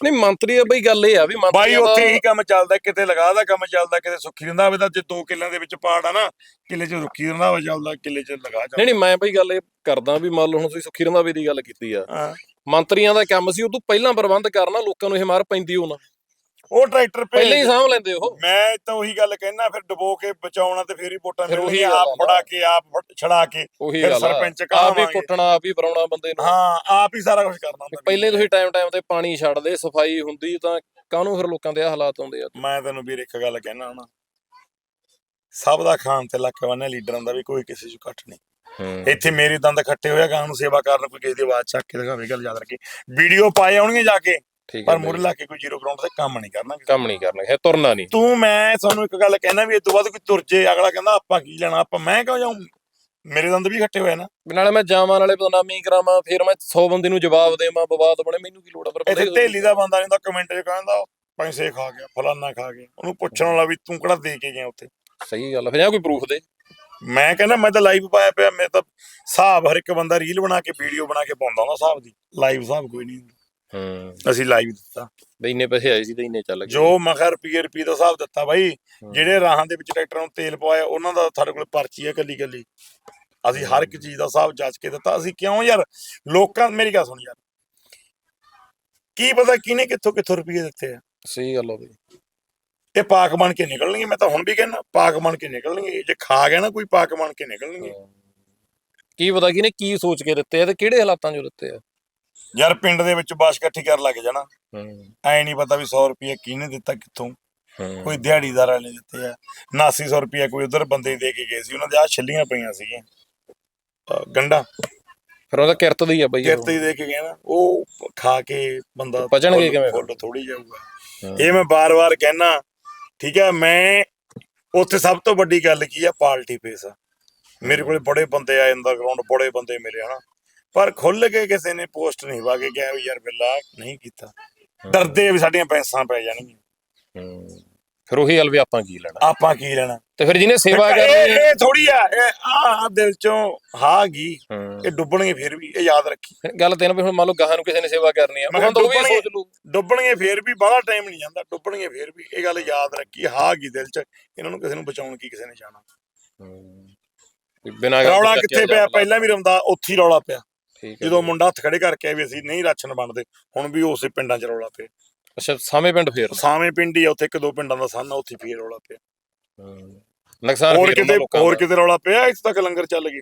Speaker 2: ਨਹੀਂ ਮੰਤਰੀ ਆ ਬਈ ਗੱਲ ਇਹ ਆ ਵੀ
Speaker 1: ਬਾਈ
Speaker 2: ਮੰਤਰੀਆਂ ਦਾ-
Speaker 1: ਉੱਥੇ ਹੀ ਕੰਮ ਚੱਲਦਾ ਕਿਤੇ ਲਗਾ ਦਾ ਕੰਮ ਚੱਲਦਾ ਕਿਤੇ ਸੁੱਖੀ ਰਹਿੰਦਾ ਹੋਵੇ ਤਾਂ ਜੇ ਦੋ ਕਿੱਲਿਆਂ ਦੇ ਵਿੱਚ ਪਾੜ ਆ ਨਾ ਕਿੱਲੇ 'ਚ ਰੁੱਖੀ ਰਹਿੰਦਾ ਹੋਵੇ ਚੱਲਦਾ ਕਿੱਲੇ 'ਚ ਲਗਾ
Speaker 2: ਨਹੀਂ
Speaker 1: ਚੱਲਦਾ।
Speaker 2: ਨਹੀਂ ਮੈਂ ਬਈ ਗੱਲ ਇਹ ਕਰਦਾ ਵੀ ਮੰਨ ਲਓ ਹੁਣ ਤੁਸੀਂ ਸੁਖੀ ਰੰਧਾਵੇ ਦੀ ਗੱਲ ਕੀਤੀ ਆ।
Speaker 1: ਹਾਂ।
Speaker 2: ਮੰਤਰੀਆਂ ਦਾ ਕੰਮ ਸੀ ਉਹ ਤੋਂ ਪਹਿਲਾਂ ਪ੍ਰਬੰਧ ਕਰਨਾ ਲੋਕਾਂ ਨੂੰ ਇਹ ਮਾਰ ਪੈਂਦੀ ਹੋਣਾ
Speaker 1: ਉਹ ਟਰੈਕਟਰ
Speaker 2: ਪਹਿਲਾਂ ਹੀ ਸਾਂਭ ਲੈਂਦੇ ਉਹ।
Speaker 1: ਮੈਂ ਤਾਂ ਉਹੀ ਗੱਲ ਕਹਿਣਾ ਫਿਰ ਡਬੋ ਕੇ ਬਚਾਉਣਾ ਤੇ ਫੇਰ ਹੀ ਵੋਟਾਂ
Speaker 2: ਫਿਰ ਉਹੀ
Speaker 1: ਮਿਲਣਗੀਆਂ
Speaker 2: ਗੱਲ
Speaker 1: ਆਪ
Speaker 2: ਆ।
Speaker 1: ਫੜਾ ਕੇ ਆਪ ਛੜਾ ਕੇ
Speaker 2: ਉਹੀ
Speaker 1: ਫਿਰ
Speaker 2: ਗੱਲ ਆ।
Speaker 1: ਸਰਪੰਚ
Speaker 2: ਆਪ ਹੀ
Speaker 1: ਕਹਾਵਾਂਗੇ।
Speaker 2: ਕੁੱਟਣਾ ਆਪ ਹੀ ਫਰਾਉਣਾ ਬੰਦੇ ਨੂੰ।
Speaker 1: ਹਾਂ ਆਪ ਹੀ ਸਾਰਾ ਕੁਝ ਕਰਨਾ ਹੁੰਦਾ
Speaker 2: ਪਹਿਲੇ ਤੁਸੀਂ ਟਾਈਮ ਟਾਈਮ ਤੇ ਪਾਣੀ ਛੱਡਦੇ ਸਫ਼ਾਈ ਹੁੰਦੀ ਤਾਂ ਕਾਹਨੂੰ ਫਿਰ ਲੋਕਾਂ ਦੇ ਆ ਹਾਲਾਤ ਹੁੰਦੇ ਆ?
Speaker 1: ਮੈਂ ਤੈਨੂੰ ਵੀਰ ਇੱਕ ਗੱਲ ਕਹਿਣਾ ਹਣਾ ਸਭ ਦਾ ਖਾਨ ਤੇ ਲੱਕ ਬੰਨਿਆ ਲੀਡਰਾਂ ਦਾ ਵੀ ਕੋਈ ਕਿਸੇ ਚ ਘੱਟ ਨਹੀਂ। ਇੱਥੇ ਮੇਰੇ ਦੰਦ ਖੱਟੇ ਹੋਇਆ ਗਾਂ ਨੂੰ ਸੇਵਾ ਕਰਨ ਕੋਈ ਕਿਸੇ ਦੀ ਆਵਾਜ਼ ਚੱਕ ਕੇ ਦਿਖਾਵੇ ਗੱਲ ਯਾਦ ਰੱਖੀ। ਵੀਡੀਓ ਪਾਏ ਆਉਣਗੇ ਜਾ ਕੇ।
Speaker 2: ਠੀਕ
Speaker 1: ਪਰ
Speaker 2: ਹੈ
Speaker 1: ਮੁਰ
Speaker 2: ਬਈ।
Speaker 1: ਲਾ ਕੇ ਕੋਈ ਜ਼ੀਰੋ ਗਰਾਊਂਡ ਤੇ ਕੰਮ ਨਹੀਂ ਕਰਨਾ
Speaker 2: ਕੰਮ ਨਹੀਂ ਕਰਨਾ ਹੈ ਤੁਰਨਾ ਨਹੀਂ।
Speaker 1: ਤੂੰ ਮੈਂ ਤੁਹਾਨੂੰ ਇੱਕ ਗੱਲ ਕਹਿਣਾ ਵੀ ਇਸ ਤੋਂ ਬਾਅਦ ਕੋਈ ਤੁਰ ਜੇ ਅਗਲਾ ਕਹਿੰਦਾ ਆਪਾਂ ਕੀ ਲੈਣਾ ਆਪਾਂ ਮੈਂ ਕਿਉਂ ਜਾਊਂ? ਮੇਰੇ ਦੰਦ ਵੀ ਖੱਟੇ ਹੋਏ ਨਾ।
Speaker 2: ਨਾਲੇ ਮੈਂ ਜਾਵਾਂ ਨਾਲੇ ਬਦਨਾਮੀ ਕਰਾਵਾਂ ਫਿਰ ਮੈਂ 100 ਬੰਦੇ ਨੂੰ ਜਵਾਬ ਦੇਵਾਂ ਵਿਵਾਦ ਬਣੇ ਮੈਨੂੰ ਕੀ ਲੋੜ ਆ ਬੰਦੇ
Speaker 1: ਢੇਲੀ ਦਾ? ਬੰਦਾ ਤਾਂ ਕਮੈਂਟ 'ਚ ਕਹਿੰਦਾ ਪੈਸੇ ਖਾ ਗਿਆ ਫਲਾਨਾ ਖਾ ਗਿਆ। ਉਹਨੂੰ ਪੁੱਛਣ ਵਾਲਾ ਵੀ ਤੂੰ ਕਿਹੜਾ ਦੇ ਕੇ ਗਿਆ ਉੱਥੇ?
Speaker 2: ਸਹੀ ਗੱਲ ਫਿਰ ਕੋਈ ਪ੍ਰੂਫ ਦੇ?
Speaker 1: ਮੈਂ ਕਹਿੰਦਾ ਮੈਂ ਤਾਂ ਲਾਈਵ ਪਾਇਆ ਪਿਆ ਮੈਂ ਤਾਂ ਹਿਸਾਬ ਹਰ ਇੱਕ ਬੰਦਾ ਰੀਲ ਬਣਾ ਕੇ ਵੀਡੀਓ ਬਣਾ ਕੇ ਪਾਉਂਦਾ ਹੁੰਦਾ ਹਿਸਾਬ ਦੀ। ਲਾਈਵ ਹਿਸਾਬ ਕੋਈ ਨਹੀਂ।
Speaker 2: ਹੂੰ।
Speaker 1: ਅਸੀਂ ਲਾਈਵ ਦਿੱਤਾ।
Speaker 2: ਬਈ ਇੰਨੇ ਪੈਸੇ ਆਏ ਸੀ ਤੇ ਇੰਨੇ ਚੱਲ ਗਏ।
Speaker 1: ਜੋ ਮਖਰ ਰੁਪਏ ਰੁਪਏ ਦਾ ਹਿਸਾਬ ਦਿੱਤਾ ਬਾਈ
Speaker 2: ਹੂੰ।
Speaker 1: ਜਿਹੜੇ ਰਾਹਾਂ ਦੇ ਵਿੱਚ ਟਰੈਕਟਰਾਂ ਨੂੰ ਤੇਲ ਪਵਾਇਆ ਉਹਨਾਂ ਦਾ ਸਾਡੇ ਕੋਲ ਪਰਚੀ ਹੈ ਕੱਲੀ ਕੱਲੀ। ਅਸੀਂ ਹਰ ਇੱਕ ਚੀਜ਼ ਦਾ ਹਿਸਾਬ ਜਾਂਚ ਕੇ ਦਿੱਤਾ। ਅਸੀਂ ਕਿਉਂ ਯਾਰ ਲੋਕਾਂ ਮੇਰੀ ਗੱਲ ਸੁਣ ਯਾਰ। ਕੀ ਪਤਾ ਕਿਹਨੇ ਕਿੱਥੋਂ ਕਿੱਥੋਂ ਰੁਪਏ ਦਿੱਤੇ ਆ।
Speaker 2: ਸਹੀ ਗੱਲ ਆ ਬਈ।
Speaker 1: ਇਹ ਪਾਕ ਬਣ ਕੇ ਨਿਕਲਣਗੇ ਮੈਂ ਤਾਂ ਹੁਣ ਵੀ ਕਹਿੰਦਾ ਪਾਕ ਬਣ ਕੇ ਨਿਕਲਣਗੇ। ਜੇ ਖਾ ਗਿਆ ਨਾ ਕੋਈ ਪਾਕ ਬਣ ਕੇ ਨਿਕਲਣਗੇ।
Speaker 2: ਕੀ ਪਤਾ ਕਿਹਨੇ ਕੀ ਸੋਚ ਕੇ ਦਿੱਤੇ ਆ ਤੇ ਕਿਹੜੇ ਹਾਲਾਤਾਂ 'ਚ ਦਿੱਤੇ ਆ।
Speaker 1: ਯਾਰ ਪਿੰਡ ਦੇ ਵਿੱਚ ਬਾਸ਼ ਇਕੱਠੀ ਕਰਨ ਲੱਗ ਜਾਣਾ। ਐ ਨਹੀਂ ਪਤਾ ਵੀ 100 ਰੁਪਏ ਕਿਹਨੇ ਦਿੱਤਾ ਕਿੱਥੋਂ। ਕੋਈ ਦਿਹਾੜੀਦਾਰਾਂ ਨੇ ਦਿੱਤੇ ਆ। 8900 ਰੁਪਏ ਕੋਈ ਉਧਰ ਬੰਦੇ ਦੇ ਕੇ ਗਏ ਸੀ। ਉਹਨਾਂ ਦੇ ਆ ਛੱਲੀਆਂ ਪਈਆਂ ਸੀਗੀਆਂ। ਗੰਡਾ।
Speaker 2: ਫਿਰ ਉਹਦਾ ਕਿਰਤ ਦੀ ਆ ਬਈ।
Speaker 1: ਕਿਰਤ ਹੀ ਦੇ ਕੇ ਗਏ ਨਾ। ਉਹ ਖਾ ਕੇ ਬੰਦਾ
Speaker 2: ਪਚਣਗੇ ਕਿਵੇਂ?
Speaker 1: ਫੁੱਲ ਥੋੜੀ ਜਾਊਗਾ। ਇਹ ਮੈਂ ਬਾਰ-ਬਾਰ ਕਹਿਣਾ ਠੀਕ ਹੈ ਮੈਂ ਉੱਥੇ ਸਭ ਤੋਂ ਵੱਡੀ ਗੱਲ ਕੀ ਆ ਪਾਰਟੀ ਫੇਸ ਆ। ਮੇਰੇ ਕੋਲੇ ਬੜੇ ਬੰਦੇ ਆਏ ਅੰਡਰਗਰਾਉਂਡ ਬੜੇ ਬੰਦੇ ਮਿਲੇ ਹਨਾ। ਪਰ ਖੁੱਲ ਕੇ ਕਿਸੇ ਨੇ ਪੋਸਟ ਨਹੀਂ ਵਾ ਕੇ ਗਿਆ ਵੀ ਯਾਰ ਬਿੱਲਾ ਨਹੀਂ ਕੀਤਾ। ਡਰਦੇ ਵੀ ਸਾਡੀਆਂ ਪੈਸਾਂ ਪੈ ਜਾਣਗੀਆਂ।
Speaker 2: ਹੂੰ। ਫਿਰ ਉਹੀ ਗੱਲ ਵੀ ਆਪਾਂ ਕੀ ਲੈਣਾ?
Speaker 1: ਆਪਾਂ ਕੀ ਲੈਣਾ?
Speaker 2: ਤੇ ਫਿਰ ਜਿਹਨੇ ਸੇਵਾ ਕਰਨੀ
Speaker 1: ਇਹ ਥੋੜੀ ਆ ਆ ਦਿਲ ਚੋਂ ਹਾਂ ਗਈ
Speaker 2: ਹੂੰ।
Speaker 1: ਇਹ ਡੁੱਬਣਗੇ ਫਿਰ ਵੀ ਇਹ ਯਾਦ ਰੱਖੀ।
Speaker 2: ਗੱਲ ਤੇ ਨਾ ਵੀ ਹੁਣ ਮੰਨ ਲਓ ਗਾਹਾਂ ਨੂੰ ਕਿਸੇ ਨੇ ਸੇਵਾ ਕਰਨੀ ਆ
Speaker 1: ਮੈਂ
Speaker 2: ਉਹ ਤਾਂ ਵੀ। ਸੋਚ ਲੂ
Speaker 1: ਡੁੱਬਣਗੇ ਫੇਰ ਵੀ ਬਾਹਲਾ ਟਾਈਮ ਨਹੀਂ ਜਾਂਦਾ ਡੁੱਬਣਗੇ ਫੇਰ ਵੀ ਇਹ ਗੱਲ ਯਾਦ ਰੱਖੀ ਹਾਂ ਗਈ ਦਿਲ ਚ ਇਹਨਾਂ ਨੂੰ ਕਿਸੇ ਨੂੰ ਬਚਾਉਣ ਕੀ ਕਿਸੇ ਨੇ ਜਾਣਾ।
Speaker 2: ਬਿਨਾਂ
Speaker 1: ਰੌਲਾ ਕਿੱਥੇ ਪਿਆ? ਪਹਿਲਾਂ ਵੀ ਰੌਂਦਾ ਉੱਥੇ ਹੀ ਰੌਲਾ ਪਿਆ।
Speaker 2: ਠੀਕ ਹੈ
Speaker 1: ਜਦੋਂ ਮੁੰਡਾ ਹੱਥ ਖੜੇ ਕਰਕੇ ਆਇਆ ਵੀ ਅਸੀਂ ਨਹੀਂ ਰਾਸ਼ਨ ਬਣਦੇ ਹੁਣ ਵੀ ਉਸੇ ਪਿੰਡਾਂ 'ਚ ਰੌਲਾ ਪਿਆ।
Speaker 2: ਅੱਛਾ ਸਾਵੇਂ ਪਿੰਡ ਫੇਰ
Speaker 1: ਸਾਵੇਂ ਪਿੰਡ ਹੀ ਆ ਉੱਥੇ ਇੱਕ ਦੋ ਪਿੰਡਾਂ ਦਾ ਸਾਨਾ ਉੱਥੇ ਫੇਰ ਰੌਲਾ ਪਿਆ।
Speaker 2: ਨੁਕਸਾਨ
Speaker 1: ਹੋਰ ਕਿਤੇ ਹੋਰ
Speaker 2: ਦਾ।
Speaker 1: ਕਿਤੇ ਰੌਲਾ ਪਿਆ ਇੱਥੇ ਤੱਕ ਲੰਗਰ ਚੱਲ ਗਏ?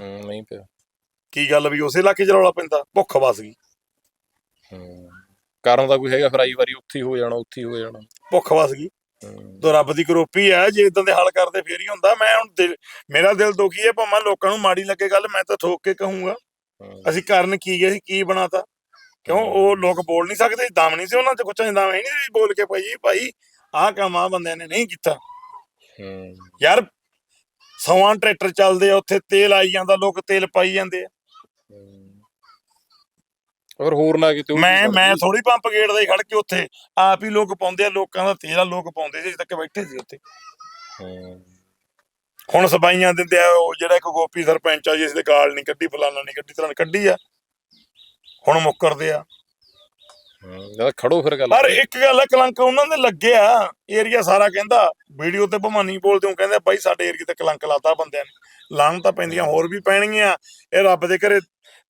Speaker 2: ਹੂੰ, ਨਹੀਂ ਪਿਆ।
Speaker 1: ਕੀ ਗੱਲ ਵੀ ਉਸੇ ਇਲਾਕੇ 'ਚ ਰੌਲਾ ਪੈਂਦਾ? ਭੁੱਖ ਵਸ ਗਈ।
Speaker 2: ਹੂੰ। ਕਾਰਨ ਤਾਂ ਕੋਈ ਹੈਗਾ ਫਿਰ ਆਈ ਵਾਰੀ ਉੱਥੇ ਹੀ ਹੋ ਜਾਣਾ ਉੱਥੇ ਹੀ ਹੋ ਜਾਣਾ।
Speaker 1: ਭੁੱਖ ਵਸ ਗਈ। ਤੋ ਰੱਬ ਦੀ ਕਰੋਪੀ ਹੈ ਜੇ ਇਦਾਂ ਦੇ ਹੱਲ ਕਰਦੇ ਫੇਰ ਹੀ ਹੁੰਦਾ। ਮੈਂ ਹੁਣ ਮੇਰਾ ਦਿਲ ਦੁਖੀ ਹੈ ਭਾਵੇਂ ਲੋਕਾਂ ਨੂੰ ਮਾੜੀ ਲੱਗੇ ਗੱਲ ਮੈਂ ਤਾਂ ਠੋਕ ਕੇ ਕਹੂੰਗਾ। ਅਸੀਂ ਕਰਨ ਕੀ ਗਏ ਸੀ ਕੀ ਬਣਾਤਾ? ਕਿਉਂ ਉਹ ਲੋਕ ਬੋਲ ਨਹੀਂ ਸਕਦੇ ਦਮ ਨਹੀਂ ਸੀ ਉਹਨਾਂ 'ਚ ਕੁਛ ਹੈ ਨਹੀਂ ਸੀ ਬੋਲ ਕੇ ਭਾਈ ਭਾਈ ਆਹ ਕੰਮ ਆ ਬੰਦਿਆਂ ਨੇ ਨਹੀਂ ਕੀਤਾ। ਯਾਰ ਸੌਆਂ ਟਰੈਕਟਰ ਚੱਲਦੇ ਆ ਉੱਥੇ ਤੇਲ ਆਈ ਜਾਂਦਾ ਲੋਕ ਤੇਲ ਪਾਈ ਜਾਂਦੇ ਆ।
Speaker 2: ਹੋਰ ਹੋਰ ਨਾ ਕਿਤੇ
Speaker 1: ਮੈਂ ਮੈਂ। ਥੋੜੀ ਪੰਪ ਗੇਟ ਦਾ ਖੜ ਕੇ ਉੱਥੇ ਆਪ ਹੀ ਲੋਕ ਪਾਉਂਦੇ ਆ ਲੋਕਾਂ ਦਾ ਤੇਲ ਆ ਲੋਕ ਪਾਉਂਦੇ ਸੀ ਅਜੇ ਤੱਕ ਬੈਠੇ ਸੀ ਉੱਥੇ।
Speaker 2: ਹੂੰ।
Speaker 1: ਹੁਣ ਸਬਾਈਆਂ ਦਿੰਦੇ ਆ ਉਹ ਜਿਹੜਾ ਇੱਕ ਗੋਪੀ ਸਰਪੰਚ ਆ ਜੀ ਇਸ ਦੇ ਗਾਲ ਨਹੀਂ ਕੱਢੀ ਫਲਾਨਾ ਨਹੀਂ ਕੱਢੀ ਤਰਾਂ ਕੱਢੀ ਆ। ਹੁਣ ਮੁੱਕਰਦੇ ਆ।
Speaker 2: ਹੂੰ। ਜਦ ਖੜੋ ਫਿਰ ਗੱਲ
Speaker 1: ਪਰ ਇੱਕ ਗੱਲ ਆ ਕਲੰਕ ਉਹਨਾਂ ਦੇ ਲੱਗਿਆ ਏਰੀਆ ਸਾਰਾ ਕਹਿੰਦਾ ਵੀਡੀਓ ਤੇ ਭਵਾਨੀ ਬੋਲਦੇ ਹੋ ਕਹਿੰਦੇ ਬਾਈ ਸਾਡੇ ਏਰੀਆ ਤੇ ਕਲੰਕ ਲਾਤਾ ਬੰਦਿਆਂ ਨੇ। ਲਾਣ ਤਾਂ ਪੈਂਦੀਆਂ ਹੋਰ ਵੀ ਪੈਣਗੀਆਂ। ਇਹ ਰੱਬ ਦੇ ਘਰੇ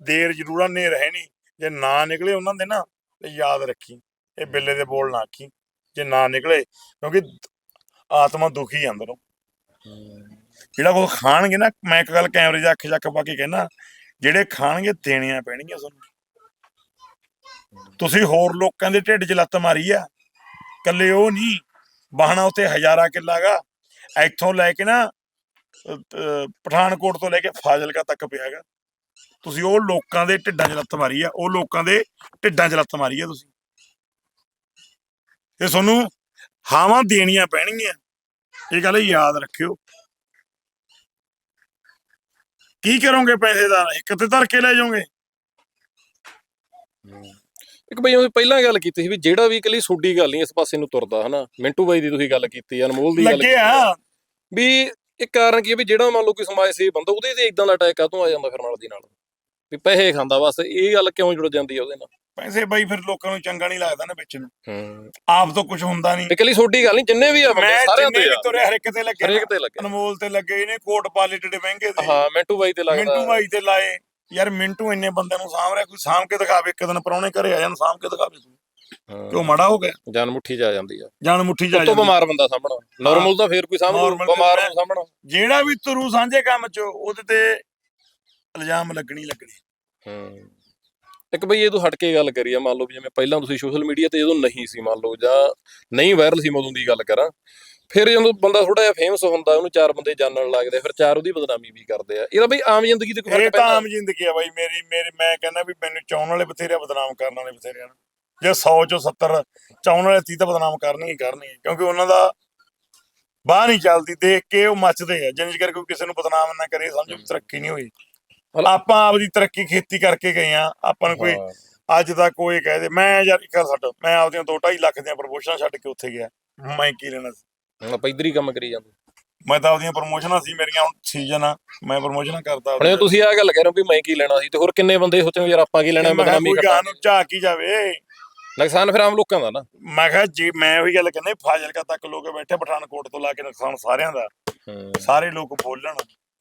Speaker 1: ਦੇਰ ਜ਼ਰੂਰ ਆ ਨੇਰ ਹੈ ਨਹੀਂ। ਜੇ ਨਾ ਨਿਕਲੇ ਉਹਨਾਂ ਦੇ ਨਾ ਤੇ ਯਾਦ ਰੱਖੀ। ਇਹ ਬਿੱਲੇ ਦੇ ਬੋਲ ਨਾ ਆਖੀ। ਜੇ ਨਾ ਨਿਕਲੇ ਕਿਉਂਕਿ ਆਤਮਾ ਦੁਖੀ ਆ ਅੰਦਰੋਂ। ਜਿਹੜਾ ਕੋ ਖਾਣਗੇ ਨਾ, ਮੈਂ ਇੱਕ ਗੱਲ ਕੈਮਰੇ 'ਚ ਅੱਖ ਚੱਕ ਪਾ ਕੇ ਕਹਿਣਾ ਜਿਹੜੇ ਖਾਣਗੇ ਦੇਣੀਆਂ ਪੈਣਗੀਆਂ ਤੁਹਾਨੂੰ। ਤੁਸੀਂ ਹੋਰ ਲੋਕਾਂ ਦੇ ਢਿੱਡ 'ਚ ਲੱਤ ਮਾਰੀ ਆ, ਕੱਲੇ ਉਹ ਨਹੀਂ ਬਾਹਣਾ ਉੱਤੇ ਹਜ਼ਾਰਾਂ ਕਿੱਲਾਗਾ ਇੱਥੋਂ ਲੈ ਕੇ ਨਾ ਪਠਾਨਕੋਟ ਤੋਂ ਲੈ ਕੇ ਫਾਜ਼ਿਲਕਾ ਤੱਕ ਪਿਆਗਾ ਤੁਸੀਂ ਉਹ ਲੋਕਾਂ ਦੇ ਢਿੱਡਾਂ 'ਚ ਲੱਤ ਮਾਰੀ ਆ, ਉਹ ਲੋਕਾਂ ਦੇ ਢਿੱਡਾਂ 'ਚ ਲੱਤ ਮਾਰੀ ਆ ਤੁਸੀਂ। ਇਹ ਤੁਹਾਨੂੰ ਹਾਵਾਂ ਦੇਣੀਆਂ ਪੈਣਗੀਆਂ। ਇਹ ਗੱਲ ਯਾਦ ਰੱਖਿਓ। ਕੀ ਕਰੋਗੇ ਪੈਸੇ ਦਾ? ਇੱਕ ਤੇ ਧਰ ਕੇ ਲੈ ਜਾਓਗੇ।
Speaker 2: ਇੱਕ ਬਈ ਉਹ ਪਹਿਲਾਂ ਗੱਲ ਕੀਤੀ ਸੀ ਵੀ ਜਿਹੜਾ ਵੀ ਇਕੱਲੀ ਸੋਡੀ ਗੱਲ ਨਹੀਂ ਇਸ ਪਾਸੇ ਨੂੰ ਤੁਰਦਾ ਹਨਾ? ਮਿੰਟੂ ਬਾਈ ਦੀ ਤੁਸੀਂ ਗੱਲ ਕੀਤੀ ਅਨਮੋਲ ਦੀ ਗੱਲ
Speaker 1: ਲੱਗੇ
Speaker 2: ਕੀਤੀ।
Speaker 1: ਆ
Speaker 2: ਵੀ ਇੱਕ ਕਾਰਨ ਕੀ ਹੈ ਵੀ ਜਿਹੜਾ ਮੰਨ ਲਓ ਕੋਈ ਸਮਾਜ ਸੇਵੀ ਬੰਦਾ ਉਹਦੇ ਤੇ ਇਦਾਂ ਦਾ ਅਟੈਕ ਕਾਤੋਂ ਆ ਜਾਂਦਾ ਫਿਰ ਨਾਲ ਦੀ ਨਾਲ। ਵੀ ਪੈਸੇ ਖਾਂਦਾ ਬਸ ਇਹ ਗੱਲ ਕਿਉਂ ਜੁੜ ਜਾਂਦੀ ਹੈ ਉਹਦੇ ਨਾਲ?
Speaker 1: ਪੈਸੇ ਬਾਈ ਫਿਰ ਲੋਕਾਂ ਨੂੰ ਚੰਗਾ ਨਹੀਂ ਲੱਗਦਾ ਨਾ ਵਿੱਚ ਨੂੰ।
Speaker 2: ਹੂੰ।
Speaker 1: ਆਪ ਤੋਂ ਕੁਝ ਹੁੰਦਾ ਨਹੀਂ।
Speaker 2: ਤੇ ਇਕੱਲੀ ਸੋਡੀ ਗੱਲ ਨਹੀਂ ਜਿੰਨੇ ਵੀ ਆ ਬੰਦੇ
Speaker 1: ਮੈਂ
Speaker 2: ਸਾਰਿਆਂ
Speaker 1: ਜਿੰਨੇ
Speaker 2: ਤੇ
Speaker 1: ਵੀ
Speaker 2: ਆ।
Speaker 1: ਤੁਰੇ ਹਰ ਇੱਕ ਤੇ ਲੱਗੇ।
Speaker 2: ਹਰੇਕ। ਤੇ ਲੱਗੇ।
Speaker 1: ਅਨਮੋਲ ਤੇ ਲੱਗੇ ਇਹਨੇ ਕੋਟ ਪਾਲਿਟਡ ਮਹਿੰਗੇ ਤੇ।
Speaker 2: ਹਾਂ ਮਿੰਟੂ ਬਾਈ ਤੇ ਲੱਗਦਾ।
Speaker 1: ਮਿੰਟੂ ਭਾਈ ਤੇ ਲਾਏ। ਯਾਰ ਮਿੰਟੂ ਇੰਨੇ ਬੰਦਿਆਂ ਨੂੰ ਸਾਂਭ ਰਿਹਾ ਕੋਈ ਸਾਂਭ ਕੇ ਦਿਖਾਵੇ ਇੱਕ ਦਿਨ ਪਰੌਣੇ ਘਰੇ ਆ ਜਾਣ ਸਾਂਭ ਕੇ ਦਿਖਾਵੇ। ਤੂੰ
Speaker 2: ਹਾਂ,
Speaker 1: ਕਿਉਂ ਮਾੜਾ ਹੋ ਗਿਆ?
Speaker 2: ਜਾਨ ਮੁੱਠੀ ਜਾ ਜਾਂਦੀ ਆ।
Speaker 1: ਜਾਨ ਮੁੱਠੀ ਜਾ ਜਾਂਦੀ
Speaker 2: ਬਿਮਾਰ ਬੰਦਾ ਸਾਹਮਣਾ ਨਾਰਮਲ ਤਾਂ ਫੇਰ ਕੋਈ ਸਾਹਮਣਾ
Speaker 1: Normal ਤੇ
Speaker 2: ਬਿਮਾਰ ਨੂੰ ਸਾਹਮਣਾ
Speaker 1: ਜਿਹੜਾ ਵੀ ਤੁਰੂ ਸਾਂਝੇ ਕੰਮ 'ਚ ਉਹਦੇ ਤੇ ਇਲਜ਼ਾਮ ਲੱਗਣੀ ਲੱਗਣੀ।
Speaker 2: ਹੂੰ। ਇੱਕ ਬਈ ਇਹ ਤੋਂ ਹਟ ਕੇ ਗੱਲ ਕਰੀ ਆ ਮੰਨ ਲਓ ਜਿਵੇਂ ਪਹਿਲਾਂ ਤੁਸੀਂ ਸੋਸ਼ਲ ਮੀਡੀਆ ਤੇ ਜਦੋਂ ਨਹੀਂ ਸੀ ਮੰਨ ਲਓ ਜਾਂ ਨਹੀਂ ਵਾਇਰਲ ਸੀ ਮਦੋਂ ਦੀ ਗੱਲ ਕਰਾਂ ਫਿਰ ਜਦੋਂ ਬੰਦਾ ਥੋੜਾ ਜਿਹਾ ਫੇਮਸ ਹੁੰਦਾ ਉਹਨੂੰ ਚਾਰ ਬੰਦੇ ਜਾਣਨ ਲੱਗਦੇ ਫਿਰ ਚਾਰ ਉਹਦੀ ਬਦਨਾਮੀ ਵੀ ਕਰਦੇ ਆ। ਇਹਦਾ ਬਈ ਆਮ ਜ਼ਿੰਦਗੀ ਤੇ ਕੋਈ
Speaker 1: ਇਹ
Speaker 2: ਫ਼ਰਕ
Speaker 1: ਤਾਂ
Speaker 2: ਪੈਂਦਾ
Speaker 1: ਆਮ ਜ਼ਿੰਦਗੀ ਆ ਬਾਈ ਮੇਰੀ ਮੇਰੀ ਮੈਂ ਕਹਿੰਦਾ ਵੀ ਮੈਨੂੰ ਚਾਉਣ ਵਾਲੇ ਬਥੇਰੇ ਬਦਨਾਮ ਕਰਨ ਵਾਲੇ ਬਥੇਰੇ ਆ ਜੇ 100 ਚੋਂ 70 ਚਾਉਣ ਵਾਲੇ 30 ਤਾਂ ਬਦਨਾਮ ਕਰਨਗੇ ਹੀ ਕਰਨਗੇ ਕਿਉਂਕਿ ਉਹਨਾਂ ਦਾ ਬਾਹ ਨਹੀਂ ਚੱਲਦੀ ਦੇਖ ਕੇ ਉਹ ਮੱਚਦੇ ਆ ਜਿੰਨੇ ਚਿਰ ਕੋਈ ਕਿਸੇ ਨੂੰ ਬਦਨਾਮ ਨਾ ਕਰੇ ਸਮਝੋ ਤਰੱਕੀ ਨਹੀਂ ਹੋਈ। ਆਪਾਂ ਆਪਦੀ ਤਰੱਕੀ ਖੇਤੀ ਕਰਕੇ ਗਏ ਆ ਆਪਾਂ ਨੂੰ ਕੋਈ। ਅੱਜ ਤੱਕ ਕੋਈ ਕਹਿ ਦੇ ਮੈਂ ਯਾਰ ਇੱਕ ਗੱਲ ਛੱਡ ਮੈਂ ਆਪਦੀਆਂ 2.5 ਲੱਖ ਦੀਆਂ ਪ੍ਰਮੋਸ਼ਨਾਂ ਛੱਡ ਕੇ ਉੱਥੇ ਗਿਆ ਮੈਂ ਕੀ ਲੈਣਾ ਸੀ?
Speaker 2: ਹੁਣ ਆਪਾਂ ਇੱਧਰ ਹੀ ਕੰਮ ਕਰੀ ਜਾਂਦੇ।
Speaker 1: ਮੈਂ ਤਾਂ ਆਪਦੀਆਂ ਪ੍ਰਮੋਸ਼ਨਾਂ ਸੀ ਮੇਰੀਆਂ ਹੁਣ ਸੀਜ਼ਨ ਆ ਮੈਂ ਪ੍ਰਮੋਸ਼ਨਾਂ ਕਰਦਾ
Speaker 2: ਹੁਣ ਤੁਸੀਂ ਆਹ ਗੱਲ ਕਹਿ ਰਹੇ ਹੋ ਵੀ ਮੈਂ ਕੀ ਲੈਣਾ ਸੀ ਤੇ ਹੋਰ ਕਿੰਨੇ ਬੰਦੇ ਸੋਚਣਗੇ ਯਾਰ ਆਪਾਂ ਕੀ ਲੈਣਾ
Speaker 1: ਮੈਂ ਕਿਹਾ ਕੋਈ ਗਾਂ ਨੂੰ ਝਾਕ ਹੀ ਜਾਵੇ।
Speaker 2: ਨੁਕਸਾਨ ਫਿਰ ਆਮ ਲੋਕਾਂ ਦਾ ਨਾ।
Speaker 1: ਮੈਂ ਕਿਹਾ ਜੀ ਮੈਂ ਉਹੀ ਗੱਲ ਕਹਿੰਦਾ ਫਾਜ਼ਿਲਕਾ ਤੱਕ ਲੋਕ ਬੈਠੇ ਪਠਾਨਕੋਟ ਤੋਂ ਲਾ ਕੇ ਨੁਕਸਾਨ ਸਾਰਿਆਂ ਦਾ। ਸਾਰੇ ਲੋਕ ਬੋਲਣ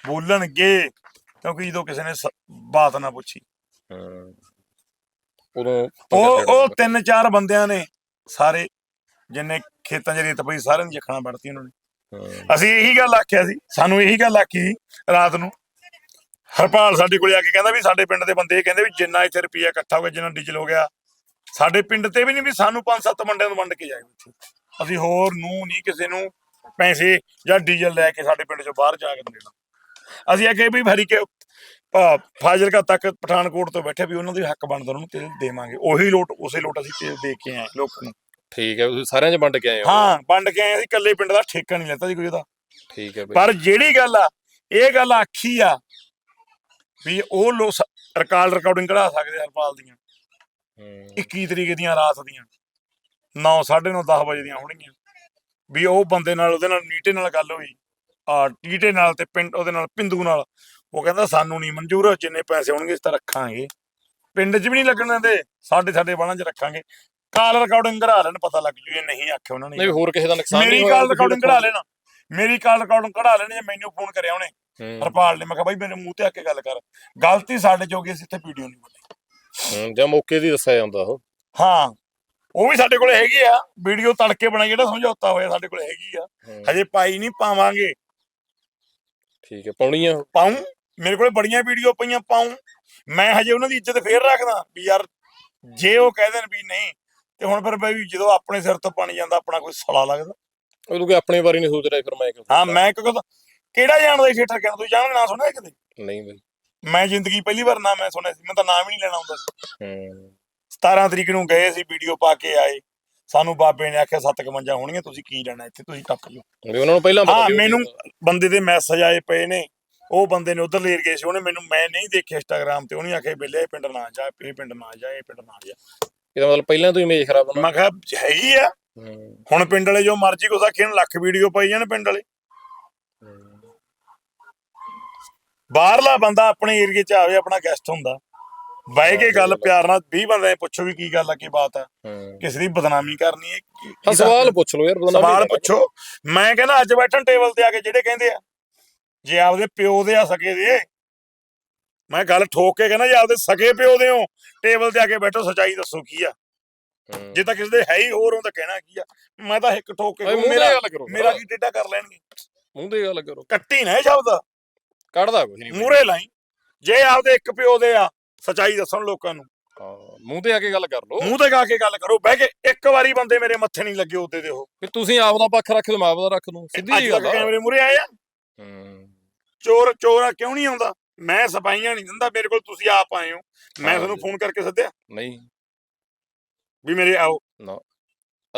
Speaker 1: ਬੋਲਣਗੇ। ਕਿਉਂਕਿ ਜਦੋਂ ਕਿਸੇ ਨੇ ਸ- ਬਾਤ ਨਾ ਪੁੱਛੀ।
Speaker 2: ਉਦੋਂ
Speaker 1: ਉਹ ਉਹ ਤਿੰਨ ਚਾਰ ਬੰਦਿਆਂ ਨੇ ਸਾਰੇ ਜਿੰਨੇ ਖੇਤਾਂ 'ਚ ਰੇਤ ਪਈ ਸਾਰਿਆਂ ਦੀ ਜਖਣਾ ਵੜਤੀ ਉਹਨਾਂ ਨੇ। ਅਸੀਂ ਇਹੀ ਗੱਲ ਆਖਿਆ ਸੀ ਸਾਨੂੰ ਇਹੀ ਗੱਲ ਆਖੀ ਰਾਤ ਨੂੰ। ਹਰਪਾਲ ਸਾਡੇ ਕੋਲੇ ਆ ਕੇ ਕਹਿੰਦਾ ਵੀ ਸਾਡੇ ਪਿੰਡ ਦੇ ਬੰਦੇ ਇਹ ਕਹਿੰਦੇ ਵੀ ਜਿੰਨਾ ਇੱਥੇ ਰੁਪਈਆ ਇਕੱਠਾ ਹੋ ਗਿਆ ਜਿੰਨਾ ਡੀਜ਼ਲ ਹੋ ਗਿਆ ਸਾਡੇ ਪਿੰਡ ਤੇ ਵੀ ਨਹੀਂ ਵੀ ਸਾਨੂੰ ਪੰਜ ਸੱਤ ਮੁੰਡਿਆਂ ਨੂੰ ਵੰਡ ਕੇ ਜਾਏ ਇੱਥੇ ਅਸੀਂ ਹੋਰ ਨੂੰ ਨਹੀਂ ਕਿਸੇ ਨੂੰ ਪੈਸੇ ਜਾਂ ਡੀਜ਼ਲ ਲੈ ਕੇ ਸਾਡੇ ਪਿੰਡ ਚੋਂ ਬਾਹਰ ਜਾ ਕੇ ਦੇਣਾ। ਅਸੀਂ ਆਖਿਆ ਵੀ ਭਰੀ ਕੇ ਫਾਜ਼ਿਲਕਾ ਤੱਕ ਪਠਾਨਕੋਟ ਤੋਂ ਬੈਠੇ ਵੀ ਉਹਨਾਂ ਦੇ ਹੱਕ ਬਣਦਾ ਉਹਨਾਂ ਨੂੰ ਤੇਲ ਦੇਵਾਂਗੇ। ਉਹੀ ਲੋਟ ਉਸੇ ਲੋਟ ਅਸੀਂ ਤੇਲ ਦੇ ਕੇ ਆਏ ਲੋਕਾਂ ਨੂੰ।
Speaker 2: ਠੀਕ ਹੈ ਤੁਸੀਂ ਸਾਰਿਆਂ 'ਚ ਵੰਡ ਕੇ ਆਏ ਹੋ?
Speaker 1: ਹਾਂ ਵੰਡ ਕੇ ਆਏ ਅਸੀਂ ਇਕੱਲੇ ਪਿੰਡ ਦਾ ਠੇਕਾ ਨਹੀਂ ਲੈਤਾ ਜੀ ਕੋਈ ਉਹਦਾ।
Speaker 2: ਠੀਕ ਹੈ ਬਈ।
Speaker 1: ਪਰ ਜਿਹੜੀ ਗੱਲ ਆ ਇਹ ਗੱਲ ਆਖੀ ਆ ਵੀ ਉਹ ਲੋਕ ਰਿਕਾਰਡ ਰਿਕਾਰਡਿੰਗ ਕਢਾ ਸਕਦੇ ਹਰਪਾਲ ਦੀਆਂ।
Speaker 2: ਹੂੰ।
Speaker 1: 21 ਤਰੀਕ ਦੀਆਂ ਰਾਤ ਦੀਆਂ। 9 9:30 10 ਵਜੇ ਦੀਆਂ ਹੋਣਗੀਆਂ। ਵੀ ਉਹ ਬੰਦੇ ਨਾਲ ਉਹਦੇ ਨਾਲ ਨੀਟੇ ਨਾਲ ਗੱਲ ਹੋਈ। ਆ ਟੀਟੇ ਨਾਲ ਤੇ ਪਿੰਡ ਉਹਦੇ ਨਾਲ ਪਿੰਦੂ ਨਾਲ ਉਹ ਕਹਿੰਦਾ ਸਾਨੂੰ ਨਹੀਂ ਮਨਜ਼ੂਰ ਜਿੰਨੇ ਪੈਸੇ ਹੋਣਗੇ ਇਸ ਤਾਂ ਰੱਖਾਂਗੇ। ਪਿੰਡ 'ਚ ਵੀ ਨਹੀਂ ਲੱਗਣ ਦਿੰਦੇ ਸਾਡੇ ਸਾਡੇ ਬਾਣਾਂ 'ਚ ਰੱਖਾਂਗੇ। ਕਾਲ ਰਿਕਾਰਡਿੰਗ ਕਢਾ ਲੈਣ ਪਤਾ ਲੱਗ ਜੂ ਇਹ ਨਹੀਂ ਆਖਿਆ ਉਹਨਾਂ ਨੇ।
Speaker 2: ਨਹੀਂ ਹੋਰ ਕਿਸੇ ਦਾ ਨੁਕਸਾਨ
Speaker 1: ਮੇਰੀ
Speaker 2: ਨਹੀਂ
Speaker 1: ਕਾਲ ਰਿਕਾਰਡਿੰਗ ਕਢਾ ਲੈਣਾ। ਮੇਰੀ ਕਾਲ ਰਿਕਾਰਡਿੰਗ ਕਢਾ ਲੈਣੀ ਜੇ ਮੈਨੂੰ ਫੋਨ ਕਰਿਆ ਉਹਨੇ। ਹਰਪਾਲ ਨੇ ਮੈਂ ਕਿਹਾ ਬਾਈ ਮੇਰੇ ਮੂੰਹ ਤੇ ਆ ਕੇ ਗੱਲ ਕਰ। ਗਲਤੀ ਸਾਡੇ ਚ ਹੋ ਗਈ ਅਸੀਂ ਇੱਥੇ ਵੀਡੀਓ ਨਹੀਂ ਬਣਾਈ।
Speaker 2: ਜਾਂ ਮੌਕੇ ਦੀ ਦੱਸਿਆ ਜਾਂਦਾ ਉਹ।
Speaker 1: ਹਾਂ ਉਹ ਵੀ ਸਾਡੇ ਕੋਲੇ ਹੈਗੀ ਆ। ਵੀਡੀਓ ਤੜਕੇ ਬਣਾਈ ਜਿਹੜਾ ਸਮਝੌਤਾ ਹੋਇਆ ਸਾਡੇ ਕੋਲੇ ਹੈਗੀ ਆ। ਹਜੇ ਪਾਈ ਨਹੀਂ ਪਾਵਾਂਗੇ।
Speaker 2: ਠੀਕ ਹੈ ਪਾਉਣੀ ਆ ਉਹ?
Speaker 1: ਪਾਉਂ। ਮੇਰੇ ਕੋਲੇ ਬੜੀਆਂ ਵੀਡੀਓ ਪਈਆਂ ਪਾਉਂ। ਮੈਂ ਹਜੇ ਉਹਨਾਂ ਦੀ ਇੱਜ਼ਤ ਫੇਰ ਰੱਖਦਾ ਵੀ ਯਾਰ ਜੇ ਉਹ ਕਹਿ ਦੇਣ ਵੀ ਨਹੀਂ ਤੇ ਹੁਣ ਫਿਰ ਬਈ ਜਦੋਂ ਆਪਣੇ ਸਿਰ ਤੋਂ ਪਾਣੀ ਜਾਂਦਾ ਆਪਣਾ ਕੋਈ ਸੜਾ ਲੱਗਦਾ।
Speaker 2: ਉਦੋਂ ਕਿ ਆਪਣੇ ਬਾਰੇ ਨਹੀਂ ਸੋਚ ਰਿਹਾ ਫਿਰ ਮੈਂ ਕਿਉਂ
Speaker 1: ਹਾਂ ਮੈਂ ਕਿਉਂ ਕਿਹੜਾ ਜਾਣਦਾ ਸੀ ਕਹਿੰਦਾ ਤੂੰ ਜਾਣ ਨਾ ਸੁਣਿਆ ਕਿਤੇ
Speaker 2: ਨਹੀਂ ਬਈ।
Speaker 1: ਮੈਂ ਜ਼ਿੰਦਗੀ ਪਹਿਲੀ ਵਾਰ ਨਾ ਮੈਂ ਸੁਣਿਆ ਸੀ ਮੈਂ ਤਾਂ ਨਾਮ ਹੀ ਨਹੀਂ ਲੈਣਾ ਹੁੰਦਾ ਸੀ।
Speaker 2: ਹੂੰ।
Speaker 1: 17 ਤਰੀਕ ਨੂੰ ਗਏ ਸੀ ਵੀਡੀਓ ਪਾ ਕੇ ਆਏ। ਸਾਨੂੰ ਬਾਬੇ ਨੇ ਆਖਿਆ 57 ਹੋਣਗੀਆਂ ਤੁਸੀਂ ਕੀ ਲੈਣਾ ਇੱਥੇ? ਤੁਸੀਂ ਟੱਪ ਜਾਓ।
Speaker 2: ਵੀ ਉਹਨਾਂ ਨੂੰ ਪਹਿਲਾਂ ਪਤਾ
Speaker 1: ਹਾਂ ਮੈਨੂੰ ਬੰਦੇ ਦੇ ਮੈਸੇਜ ਆਏ ਪਏ ਨੇ। ਉਹ ਬੰਦੇ ਨੇ ਉਧਰ ਲੇਰ ਗਏ ਸੀ ਉਹਨੇ ਮੈਨੂੰ ਮੈਂ ਨਹੀਂ ਦੇਖਿਆ ਇੰਸਟਾਗ੍ਰam ਤੇ ਉਹਨੇ ਆਖਿਆ ਬਿੱਲੇ ਇਹ ਪਿੰਡ ਨਾ ਜਾ ਇਹ ਪਿੰਡ ਨਾ ਜਾ ਇਹ ਪਿੰਡ ਨਾ ਜਾ।
Speaker 2: ਇਹਦਾ ਮਤਲਬ ਪਹਿਲਾਂ ਤੋਂ ਇਮੇਜ ਖਰਾਬ ਹੋਣਾ।
Speaker 1: ਮੈਂ ਕਿਹਾ ਆ।
Speaker 2: ਹੂੰ।
Speaker 1: ਹੁਣ ਪਿੰਡ ਵਾਲੇ ਜੋ ਮਰਜ਼ੀ ਕੁਛ ਆਖਣ ਲੱਖ ਵੀਡੀਓ ਪਾਈ ਜਾਣ ਪਿੰਡ ਵਾਲੇ।
Speaker 2: ਹੂੰ,
Speaker 1: ਬਾਹਰਲਾ ਬੰਦਾ ਆਪਣੇ ਏਰੀਏ 'ਚ ਆਵੇ ਆਪਣਾ ਗੈਸਟ ਹੁੰਦਾ। ਬਹਿ ਕੇ ਗੱਲ ਪਿਆਰ ਨਾਲ 20 ਬੰਦੇ ਪੁੱਛੋ ਵੀ ਕੀ ਗੱਲ ਆ ਕੀ ਬਾਤ ਆ। ਕਿਸੇ ਦੀ ਬਦਨਾਮੀ ਕਰਨੀ ਹੈ
Speaker 2: ਸਵਾਲ ਪੁੱਛ ਲਓ ਯਾਰ ਬਦਨਾਮੀ
Speaker 1: ਸਵਾਲ। ਪੁੱਛੋ। ਮੈਂ ਕਹਿੰਦਾ ਅੱਜ ਬੈਠਣ ਟੇਬਲ ਤੇ ਆ ਕੇ ਜਿਹੜੇ ਕਹਿੰਦੇ ਆ ਜੇ ਆਪਦੇ ਪਿਓ ਦੇ ਆ ਸਕੇ ਦੇ। ਮੈਂ ਗੱਲ ਠੋਕ ਕੇ ਕਹਿੰਦਾ ਜੇ ਆਪਦੇ ਸਕੇ ਪਿਓ ਦੇ ਹੋ ਟੇਬਲ ਤੇ ਆ ਕੇ ਬੈਠੋ ਸਚਾਈ ਦੱਸੋ ਕੀ ਆ। ਜੇ ਤਾਂ ਕਿਸੇ ਦੇ ਹੈ ਹੀ ਹੋਰ ਹੋ ਤਾਂ ਕਹਿਣਾ ਕੀ ਆ। ਮੈਂ ਤਾਂ ਇੱਕ ਠੋਕ ਕੇ ਮੇਰਾ
Speaker 2: ਗੱਲ ਕਰੋ।
Speaker 1: ਮੇਰਾ ਕੀ ਟੇਡਾ ਕਰ ਲੈਣਗੇ?
Speaker 2: ਮੂੰਹ ਤੇ ਗੱਲ ਕਰੋ।
Speaker 1: ਕੱਟੀ ਨਾ ਇਹ ਸ਼ਬਦ।
Speaker 2: ਕੱਢਦਾ ਕੁਝ ਨਹੀਂ
Speaker 1: ਮੂਰੇ ਲਾਈ। ਜੇ ਆਪਦੇ ਇੱਕ ਪਿਓ ਦੇ ਆ ਸਚਾਈ ਦੱਸਣ ਲੋਕਾਂ ਨੂੰ।
Speaker 2: ਮੂੰਹ ਤੇ ਆ ਕੇ ਗੱਲ ਕਰ ਲਓ।
Speaker 1: ਮੂੰਹ ਤੇ ਗਾ ਕੇ ਗੱਲ ਕਰੋ ਬਹਿ ਕੇ ਇੱਕ ਵਾਰੀ ਬੰਦੇ ਮੇਰੇ ਮੱਥੇ ਨਹੀਂ ਲੱਗੇ ਉਹਦੇ ਦੇ ਉਹ।
Speaker 2: ਵੀ ਤੁਸੀਂ ਆਪ ਦਾ ਪੱਖ ਰੱਖ ਦਿਓ ਮੈਂ ਆਪ ਦਾ ਰੱਖ ਦੂੰ ਸਿੱਧੀ ਜੀ ਗੱਲ ਆ।
Speaker 1: ਕੈਮਰੇ ਮੂਰੇ ਆਏ ਆ? ਚੋਰ ਚੋਰਾ ਕਿਉਂ ਨਹੀਂ ਆਉਂਦਾ? ਮੈਂ ਸਫਾਈਆਂ ਨਹੀਂ ਦਿੰਦਾ ਮੇਰੇ ਕੋਲ ਤੁਸੀਂ ਆਪ ਆਏ ਹੋ। ਮੈਂ ਤੁਹਾਨੂੰ। ਫੋਨ ਕਰਕੇ ਸੱਦਿਆ।
Speaker 2: ਨਹੀਂ।
Speaker 1: ਵੀ ਮੇਰੇ ਆਓ।
Speaker 2: ਨਾ।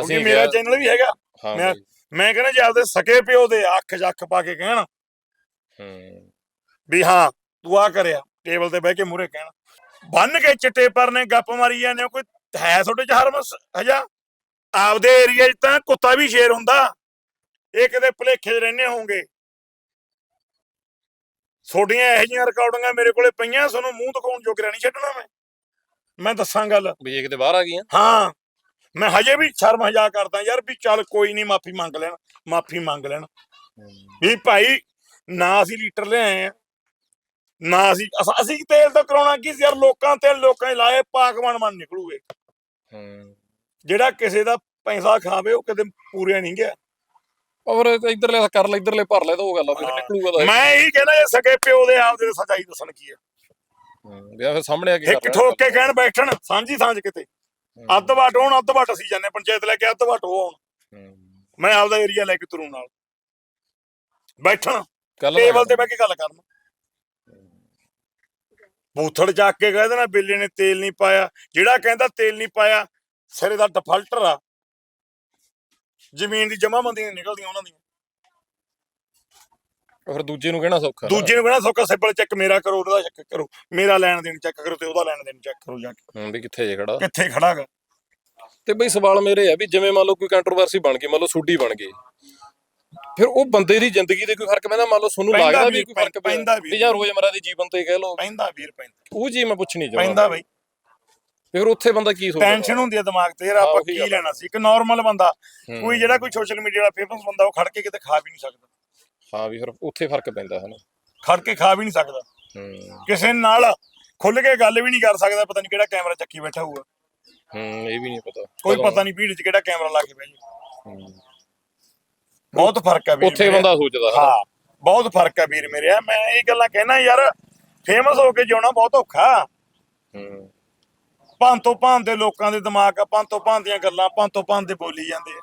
Speaker 2: ਅਸੀਂ
Speaker 1: ਮੇਰਾ ਚੈਨਲ ਵੀ ਹੈਗਾ। ਮੈਂ- ਮੈਂ ਕਹਿੰਦਾ ਜੇ ਆਪਦੇ ਸਕੇ ਪਿਓ ਦੇ ਅੱਖ ਜੱਖ ਪਾ ਕੇ ਕਹਿਣ।
Speaker 2: ਹੂੰ।
Speaker 1: ਵੀ ਹਾਂ ਤੂੰ ਆ ਕਰਿਆ ਟੇਬਲ ਤੇ ਬਹਿ ਕੇ ਮੂਰੇ ਕਹਿਣ। ਬੰਨ ਕੇ ਚਿੱਟੇ ਪਰ ਨੇ ਗੱਪ ਮਾਰੀ ਜਾਂਦੇ ਹੋ, ਕੋਈ ਹੈ ਤੁਹਾਡੇ ਚ ਹਰਮਸ ਹਜਾ? ਆਪਦੇ ਏਰੀਆ 'ਚ ਤਾਂ ਕੁੱਤਾ ਵੀ ਸ਼ੇਰ ਹੁੰਦਾ। ਇਹ ਕਿਤੇ ਭਲੇਖੇ ਰਹਿੰਦੇ ਹੋਵੋਗੇ। ਛੋਡੀਆਂ ਇਹੋ ਜਿਹੀਆਂ ਰਿਕਾਰਡਿੰਗਾਂ ਮੇਰੇ ਕੋਲੇ ਪਈਆਂ ਤੁਹਾਨੂੰ ਮੂੰਹ ਦਿਖਾਉਣ ਜੋਗਰਾ ਨਹੀਂ ਛੱਡਣਾ ਮੈਂ। ਮੈਂ ਦੱਸਾਂ ਗੱਲ।
Speaker 2: ਵੀ ਇਹ ਕਿਤੇ ਬਾਹਰ ਆ ਗਈਆਂ?
Speaker 1: ਹਾਂ। ਮੈਂ ਹਜੇ ਵੀ ਸ਼ਰਮ ਹਜਾ ਕਰਦਾ ਯਾਰ ਵੀ ਚੱਲ ਕੋਈ ਨਹੀਂ ਮਾਫੀ ਮੰਗ ਲੈਣ ਮਾਫੀ ਮੰਗ ਲੈਣ। ਵੀ ਭਾਈ ਨਾ ਅਸੀਂ ਲੀਟਰ ਲਿਆਏ ਆ। ਨਾ ਅਸੀਂ ਅਸ- ਅਸੀਂ ਤੇਲ ਤਾਂ ਕਰਾਉਣਾ ਕੀ ਸੀ ਯਾਰ ਲੋਕਾਂ ਤੇ ਲੋਕਾਂ 'ਚ ਲਾਏ ਪਾਕਵਾਨ ਮਨ ਨਿਕਲੂਗੇ।
Speaker 2: ਹੂੰ।
Speaker 1: ਜਿਹੜਾ ਕਿਸੇ ਦਾ ਪੈਸਾ ਖਾਵੇ ਉਹ ਕਦੇ ਪੂਰਿਆ ਨਹੀਂ ਗਿਆ।
Speaker 2: ਔਰ ਇਧਰਲੇ ਕਰ ਲੈ ਇਧਰਲੇ ਭਰ ਲੈ ਤਾਂ ਉਹ ਗੱਲ ਆ ਫਿਰ
Speaker 1: ਹਾਂ।
Speaker 2: ਨਿਕਲੂਗਾ ਤਾਂ
Speaker 1: ਮੈਂ ਇਹੀ ਕਹਿੰਦਾ ਜੇ ਸਕੇ ਪਿਓ ਦੇ ਆਪਦੇ ਸਚਾਈ ਦੱਸਣ ਕੀ ਹੈ
Speaker 2: ਹੂੰ, ਵੀ ਆ ਫਿਰ ਸਾਹਮਣੇ ਆ ਕੇ
Speaker 1: ਇੱਕ ਠੋਕ ਕੇ ਕਹਿਣ ਬੈਠਣ ਸਾਂਝੀ ਸਾਂਝ ਕਿਤੇ। ਅੱਧ ਵਟ ਹੋਣ ਅੱਧ ਵਟ ਅਸੀਂ ਜਾਂਦੇ ਪੰਚਾਇਤ ਲੈ ਕੇ ਅੱਧ ਵਟ ਉਹ ਆਉਣ। ਮੈਂ ਆਪਦਾ ਏਰੀਆ ਲੈ ਕੇ ਤੁਰੂ ਨਾਲ। ਬੈਠਣ।
Speaker 2: ਕੱਲ
Speaker 1: ਟੇਬਲ ਤੇ ਬਹਿ ਕੇ ਗੱਲ ਕਰਨ। ਬੂਥੜ ਚੱਕ ਕੇ ਕਹਿੰਦੇ ਨਾ ਬਿੱਲੇ ਨੇ ਤੇਲ ਨਹੀਂ ਪਾਇਆ ਜਿਹੜਾ ਕਹਿੰਦਾ ਤੇਲ ਨਹੀਂ ਪਾਇਆ ਸਿਰੇ ਦਾ ਡਿਫਾਲਟਰ ਆ। ਜ਼ਮੀਨ ਦੀ ਜਮਾਬੰਦੀਆਂ ਨਿਕਲਦੀਆਂ ਉਹਨਾਂ ਦੀਆਂ।
Speaker 2: ਫਿਰ ਦੂਜੇ ਨੂੰ ਕਹਿਣਾ ਸੌਖਾ।
Speaker 1: ਦੂਜੇ ਨੂੰ ਕਹਿੰਦਾ ਸੌਕਾ ਸਿੰਪਲ ਚੈੱਕ ਮੇਰਾ ਕਰੋ ਉਹਦਾ ਚੈੱਕ ਕਰੋ। ਮੇਰਾ ਲੈਣ ਦੇਣ ਚੈੱਕ ਕਰੋ ਤੇ ਉਹਦਾ ਲੈਣ ਦੇਣ ਚੈੱਕ ਕਰੋ ਜਾ ਕੇ।
Speaker 2: ਹੂੰ ਵੀ ਕਿੱਥੇ ਜੇ ਖੜਾ।
Speaker 1: ਕਿੱਥੇ ਖੜਾਗਾ?
Speaker 2: ਤੇ ਬਈ ਸਵਾਲ ਮੇਰੇ ਆ ਵੀ ਜਿਵੇਂ ਮੰਨ ਲਓ ਕੋਈ ਕੰਟਰੋਵਰਸੀ ਬਣ ਗਈ ਮੰਨ ਲਓ ਸੂਡੀ ਬਣ ਗਈ। ਫਿਰ ਉਹ ਬੰਦੇ ਦੀ ਜ਼ਿੰਦਗੀ ਤੇ ਕੋਈ ਫ਼ਰਕ ਪੈਂਦਾ ਮੰਨ ਲਓ ਤੁਹਾਨੂੰ ਲੱਗਦਾ
Speaker 1: ਵੀ,
Speaker 2: ਕੋਈ ਫ਼ਰਕ
Speaker 1: ਪੈਂਦਾ ਵੀ।
Speaker 2: ਜਾਂ ਰੋਜ਼ਮਰਾ ਦੇ ਜੀਵਨ ਤੇ ਕਹਿ ਲਓ।
Speaker 1: ਪੈਂਦਾ ਵੀਰ ਪੈਂਦਾ।
Speaker 2: ਉਹ ਚੀਜ਼ ਮੈਂ ਪੁੱਛਣੀ ਚਾਹੁੰਦਾ।
Speaker 1: ਪੈਂਦਾ ਬਈ।
Speaker 2: ਫਿਰ ਉੱਥੇ ਬੰਦਾ ਕੀ ਸੋਚਦਾ?
Speaker 1: ਟੈਨਸ਼ਨ ਹੁੰਦੀ ਹੈ ਦਿਮਾਗ ਤੇ ਯਾਰ ਆਪਾਂ ਕੀ। ਲੈਣਾ ਸੀ? ਇੱਕ ਨਾਰਮਲ ਬੰਦਾ। ਕੋਈ ਜਿਹੜਾ ਕੋਈ ਸੋਸ਼ਲ ਮੀਡੀਆ ਵਾਲਾ ਫੇਮਸ ਬੰਦਾ ਉਹ ਖੜ ਕੇ ਕਿਤੇ ਖਾ ਵੀ ਨਹੀਂ ਸਕਦਾ।
Speaker 2: ਹਾਂ ਵੀ ਫਿਰ ਉੱਥੇ ਫ਼ਰਕ ਪੈਂਦਾ ਹੈ ਨਾ
Speaker 1: ਖੜ ਕੇ ਖਾ ਵੀ ਨਹੀਂ ਸਕਦਾ। ਕਿਸੇ ਨਾਲ ਖੁੱਲ ਕੇ ਗੱਲ ਵੀ ਨਹੀਂ ਕਰ ਸਕਦਾ ਪਤਾ ਨਹੀਂ ਕਿਹੜਾ ਕੈਮਰਾ ਚੱਕੀ ਬੈਠਾ ਹੋਊਗਾ।
Speaker 2: ਹੂੰ ਇਹ ਵੀ ਨਹੀਂ ਪਤਾ।
Speaker 1: ਕੋਈ ਪਤਾ ਨਹੀਂ ਭੀੜ 'ਚ ਕਿਹੜਾ ਕੈਮਰਾ ਲਾ ਕੇ
Speaker 2: ਹੂੰ।
Speaker 1: ਬਹੁਤ ਫ਼ਰਕ ਆ ਵੀਰ
Speaker 2: ਉੱਥੇ
Speaker 1: ਮੇਰੇ।
Speaker 2: ਬੰਦਾ ਸੋਚਦਾ।
Speaker 1: ਹਾਂ। ਬਹੁਤ ਫ਼ਰਕ ਆ ਵੀਰ ਮੇਰੇ। ਮੈਂ ਇਹ ਗੱਲਾਂ ਕਹਿਣਾ ਯਾਰ ਫੇਮਸ ਹੋ ਕੇ ਜਿਉਣਾ ਬਹੁਤ ਔਖਾ।
Speaker 2: ਹੂੰ।
Speaker 1: ਭੰਤੋ ਭੰਨ ਦੇ ਲੋਕਾਂ ਦੇ ਦਿਮਾਗ ਆ ਭੰਤੋ ਭੰਨ ਦੀਆਂ ਗੱਲਾਂ ਭੰਤੋ ਭੰਨ ਦੇ ਬੋਲੀ ਜਾਂਦੇ ਆ।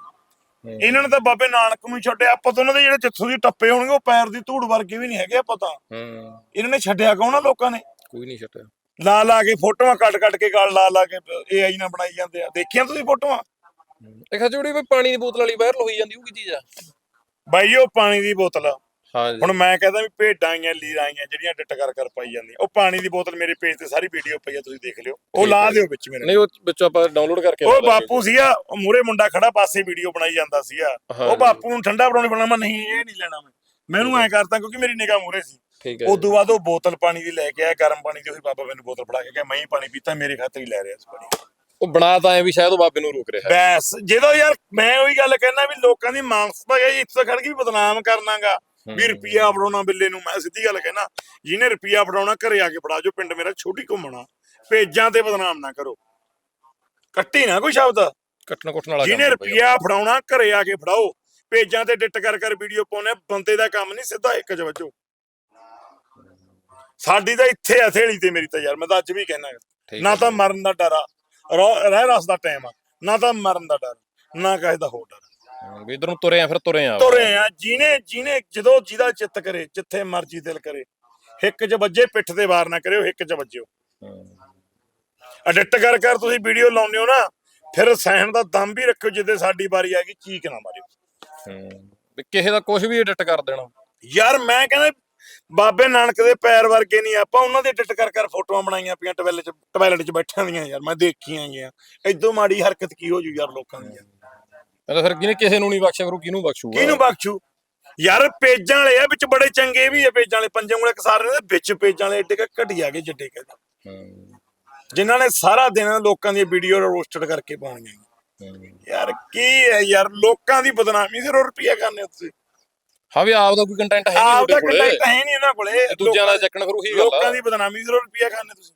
Speaker 2: ਹੂੰ।
Speaker 1: ਇਹਨਾਂ ਨੇ ਤਾਂ ਬਾਬੇ ਨਾਨਕ ਨੂੰ ਹੀ ਛੱਡਿਆ। ਆਪਾਂ ਤਾਂ ਉਹਨਾਂ ਦੇ ਜਿਹੜੇ ਜਿੱਥੋਂ ਦੀ ਟੱਪੇ ਹੋਣਗੇ ਉਹ ਪੈਰ ਦੀ ਧੂੜ ਵਰਗੇ ਵੀ ਨਹੀਂ ਹੈਗੇ ਆਪਾਂ ਤਾਂ।
Speaker 2: ਹੂੰ।
Speaker 1: ਇਹਨਾਂ ਨੇ ਛੱਡਿਆ ਕੌਣ ਆ ਲੋਕਾਂ ਨੇ?
Speaker 2: ਕੋਈ ਨਹੀਂ ਛੱਟਿਆ
Speaker 1: ਲਾ ਲਾ ਕੇ ਫੋਟੋਆਂ ਕੱਟ ਕੱਟ ਕੇ ਗਲ ਲਾ ਲਾ ਕੇ ਏਆਈ ਨਾਲ ਬਣਾਈ ਜਾਂਦੇ ਆ। ਦੇਖੀਆਂ ਤੁਸੀਂ ਫੋਟੋਆਂ?
Speaker 2: ਇੱਕ ਜਿਹੜੀ ਵੀ ਪਾਣੀ ਦੀ ਬੋਤਲ ਵਾਲੀ ਵਾਇਰਲ ਹੋਈ ਜਾਂਦੀ ਉਹ ਕੀ ਚੀਜ਼ ਆ?
Speaker 1: ਬਾਈ ਉਹ ਪਾਣੀ ਦੀ ਬੋਤਲ।
Speaker 2: ਹਾਂ ਜੀ
Speaker 1: ਹੁਣ ਮੈਂ ਕਹਿੰਦਾ ਵੀ ਭੇਡਾਂ ਆਈਆਂ ਲੀਰਾਂ ਆਈਆਂ ਜਿਹੜੀਆਂ ਡਿੱਟ ਕਰ ਕਰ ਪਾਈ ਜਾਂਦੀਆਂ। ਉਹ ਪਾਣੀ ਦੀ ਬੋਤਲ ਮੇਰੇ ਪੇਜ ਤੇ ਸਾਰੀ ਵੀਡੀਓ ਪਈ ਆ ਤੁਸੀਂ ਦੇਖ ਲਿਓ। ਉਹ ਲਾ। ਦਿਓ ਵਿੱਚ ਮੇਰੇ
Speaker 2: ਨਹੀਂ ਉਹ ਵਿੱਚੋਂ ਆਪਾਂ ਡਾਊਨਲੋਡ ਕਰਕੇ
Speaker 1: ਉਹ। ਬਾਪੂ ਸੀਗਾ ਉਹ ਮੂਰੇ ਮੁੰਡਾ ਖੜਾ ਪਾਸੇ ਵੀਡੀਓ ਬਣਾਈ ਜਾਂਦਾ ਸੀਗਾ। ਉਹ। ਬਾਪੂ ਨੂੰ ਠੰਡਾ ਬਣਾਉਣੀ ਬਣਾ ਮੈਂ ਨਹੀਂ ਇਹ ਨਹੀਂ ਲੈਣਾ ਮੈਂ। ਮੈਨੂੰ ਐ ਕਰਤਾ ਕਿਉਂਕਿ ਮੇਰੀ ਨਿਗਾਹ ਮੂਰੇ ਸੀ।
Speaker 2: ਠੀਕ ਹੈ
Speaker 1: ਉਸ ਤੋਂ ਬਾਅਦ ਉਹ ਬੋਤਲ ਪਾਣੀ ਦੀ ਲੈ ਕੇ ਆਇਆ ਗਰਮ ਪਾਣੀ ਦੀ ਉਹੀ ਬਾਬਾ ਮੈਨੂੰ ਬੋਤਲ ਫੜਾ ਕੇ ਗਿਆ ਮੈਂ ਹੀ ਪਾਣੀ ਪੀਤਾ ਮੇਰੇ ਖਾਤਰ ਹੀ ਲੈ ਰਿਹਾ ਸੀ ਪਾਣੀ।
Speaker 2: ਉਹ ਬਣਾ ਤਾਂ ਐ ਵੀ ਸ਼ਾਇਦ ਉਹ ਬਾਬੇ ਨੂੰ ਰੋਕ ਰਿਹਾ।
Speaker 1: ਬੈਸ ਜਦੋਂ ਯਾਰ ਮੈਂ ਉਹੀ ਗੱਲ ਕਹਿਣਾ ਵੀ ਲੋਕਾਂ ਦੀ ਮਾਨਸਤਾ ਹੈ ਇੱਥੇ ਖੜ ਕੇ ਵੀ ਬਦਨਾਮ ਕਰਨਾਗਾ ਵੀ। ਰੁਪਿਆ ਫੜਾਉਣਾ ਬਿੱਲੇ ਨੂੰ ਮੈਂ ਸਿੱਧੀ ਗੱਲ ਕਹਿਣਾ ਜਿਹਨੇ ਰੁਪਿਆ ਫੜਾਉਣਾ ਘਰੇ ਆ ਕੇ ਫੜਾ ਜੋ ਪਿੰਡ ਮੇਰਾ ਛੋਟੀ ਘੁੰਮਣਾ ਪੇਜਾਂ ਤੇ ਬਦਨਾਮ ਨਾ ਕਰੋ ਕੱਟੀ ਨਾ ਕੋਈ ਸ਼ਬਦ
Speaker 2: ਕੱਟਣ ਕੁੱਟਣ ਵਾਲਾ
Speaker 1: ਜਿਹਨੇ। ਰੁਪਿਆ ਫੜਾਉਣਾ ਘਰੇ ਆ ਕੇ ਫੜਾਓ ਪੇਜਾਂ ਤੇ ਡਿੱਟ ਕਰ ਕਰ ਵੀਡੀਓ ਪਾਉਣੇ ਬੰਦੇ ਦਾ ਕੰਮ ਨਹੀਂ ਸਿੱਧਾ ਇੱਕ ਚ ਵੱਜੋ ਸਾਡੀ ਤਾਂ ਇੱਥੇ ਆ ਥੇਲੀ ਤੇ ਮੇਰੀ ਤਾਂ ਯਾਰ ਮੈਂ ਤਾਂ ਅੱਜ ਵੀ ਕਹਿਣਾ ਨਾ ਤਾਂ। ਮਰਨ ਦਾ ਡਰ ਆ ਰੋ- ਰਹਿ ਰਸ ਦਾ ਟਾਈਮ ਆ। ਨਾ ਤਾਂ ਮਰਨ ਦਾ ਡਰ ਨਾ ਕਿਸੇ ਦਾ ਹੋਰ ਡਰ।
Speaker 2: ਹਾਂ, ਵੀ ਇਧਰ ਨੂੰ ਤੁਰੇ ਆ ਫਿਰ ਤੁਰੇ ਆ।
Speaker 1: ਤੁਰੇ ਆ ਜਿਹਨੇ ਜਿਹਨੇ ਜਦੋਂ ਜਿਹਦਾ ਚਿੱਤ ਕਰੇ ਜਿੱਥੇ ਮਰਜ਼ੀ ਦਿਲ ਕਰੇ। ਹਿੱਕ ਚ ਵੱਜੇ ਪਿੱਠ ਤੇ ਵਾਰ ਨਾ ਕਰਿਓ ਹਿੱਕ ਚ ਵੱਜਿਓ।
Speaker 2: ਹੂੰ।
Speaker 1: ਐਡਿਟ ਕਰ ਕਰ ਤੁਸੀਂ ਵੀਡੀਓ ਲਾਉਂਦੇ ਹੋ ਨਾ ਫਿਰ ਸਹਿਣ ਦਾ ਦਮ ਵੀ ਰੱਖਿਓ ਜਿੱਦੇ ਸਾਡੀ ਵਾਰੀ ਆ ਗਈ ਚੀਕ ਨਾ ਮਾਰਿਓ।
Speaker 2: ਹੂੰ। ਵੀ ਕਿਸੇ ਦਾ ਕੁਝ ਵੀ ਐਡਿਟ ਕਰ ਦੇਣਾ।
Speaker 1: ਯਾਰ ਮੈਂ ਕਹਿੰਦਾ ਬਾਬੇ ਨਾਨਕ ਦੇ ਪੈਰ ਵਰਗੇ ਨਹੀਂ ਆਪਾਂ ਉਹਨਾਂ ਦੇ ਐਡਿਟ ਕਰ ਕਰ ਫੋਟੋਆਂ ਬਣਾਈਆਂ ਪਈਆਂ ਟਵੈਲਟ ਚ ਟਵੈਲਟ ਚ ਬੈਠਿਆਂ ਦੀਆਂ ਯਾਰ ਮੈਂ ਦੇਖੀਆਂ ਗਈਆਂ। ਐਦੋਂ ਮਾੜੀ ਹਰਕਤ ਕੀ ਹੋ ਜੂ ਯਾਰ ਲੋਕਾਂ ਦੀ।
Speaker 2: ਕਹਿੰਦਾ ਫਿਰ ਕਿਹਨੇ ਕਿਸੇ ਨੂੰ ਨਹੀਂ ਬਖਸ਼ਿਆ ਕਰੂ ਕਿਹਨੂੰ ਬਖਸ਼ੂਗਾ?
Speaker 1: ਕਿਹਨੂੰ ਬਖਸ਼ੂ? ਯਾਰ ਪੇਜਾਂ ਵਾਲੇ ਆ ਵਿੱਚ ਬੜੇ ਚੰਗੇ ਵੀ ਆ ਪੇਜਾਂ ਵਾਲੇ ਪੰਜੇ ਉਂਗਲੇ ਕਸਾਰ ਨੇ ਤੇ ਵਿੱਚ ਪੇਜਾਂ ਵਾਲੇ ਏਡੇ ਘਟੀਆ ਕੇ ਜੱਡੇ ਕੇ।
Speaker 2: ਹੂੰ,
Speaker 1: ਜਿਨ੍ਹਾਂ ਨੇ ਸਾਰਾ ਦਿਨ ਲੋਕਾਂ ਦੀਆਂ ਵੀਡੀਓ ਰੋਸਟਡ ਕਰਕੇ ਪਾਉਣੀਆਂ। ਯਾਰ ਕੀ ਹੈ ਯਾਰ ਲੋਕਾਂ ਦੀ ਬਦਨਾਮੀ ਸਿਰ ਰੁਪਈਆ ਕਰਨੇ ਤੁਸੀਂ?
Speaker 2: ਹਾਂ ਵੀ ਆਪ ਦਾ ਕੋਈ ਕੰਟੈਂਟ ਹੈ ਨਹੀਂ ਕੋਲੇ।
Speaker 1: ਕੰਟੈਕਟ ਹੈ ਨਹੀਂ ਉਹਨਾਂ ਕੋਲੇ।
Speaker 2: ਦੂਜਿਆਂ ਦਾ ਚੱਕਣ ਫਿਰ ਉਹੀ ਗੱਲ
Speaker 1: ਲੋਕਾਂ ਦੀ ਬਦਨਾਮੀ ਸਿਰ ਰੁਪਈਆ ਕਰਨੇ ਤੁਸੀਂ।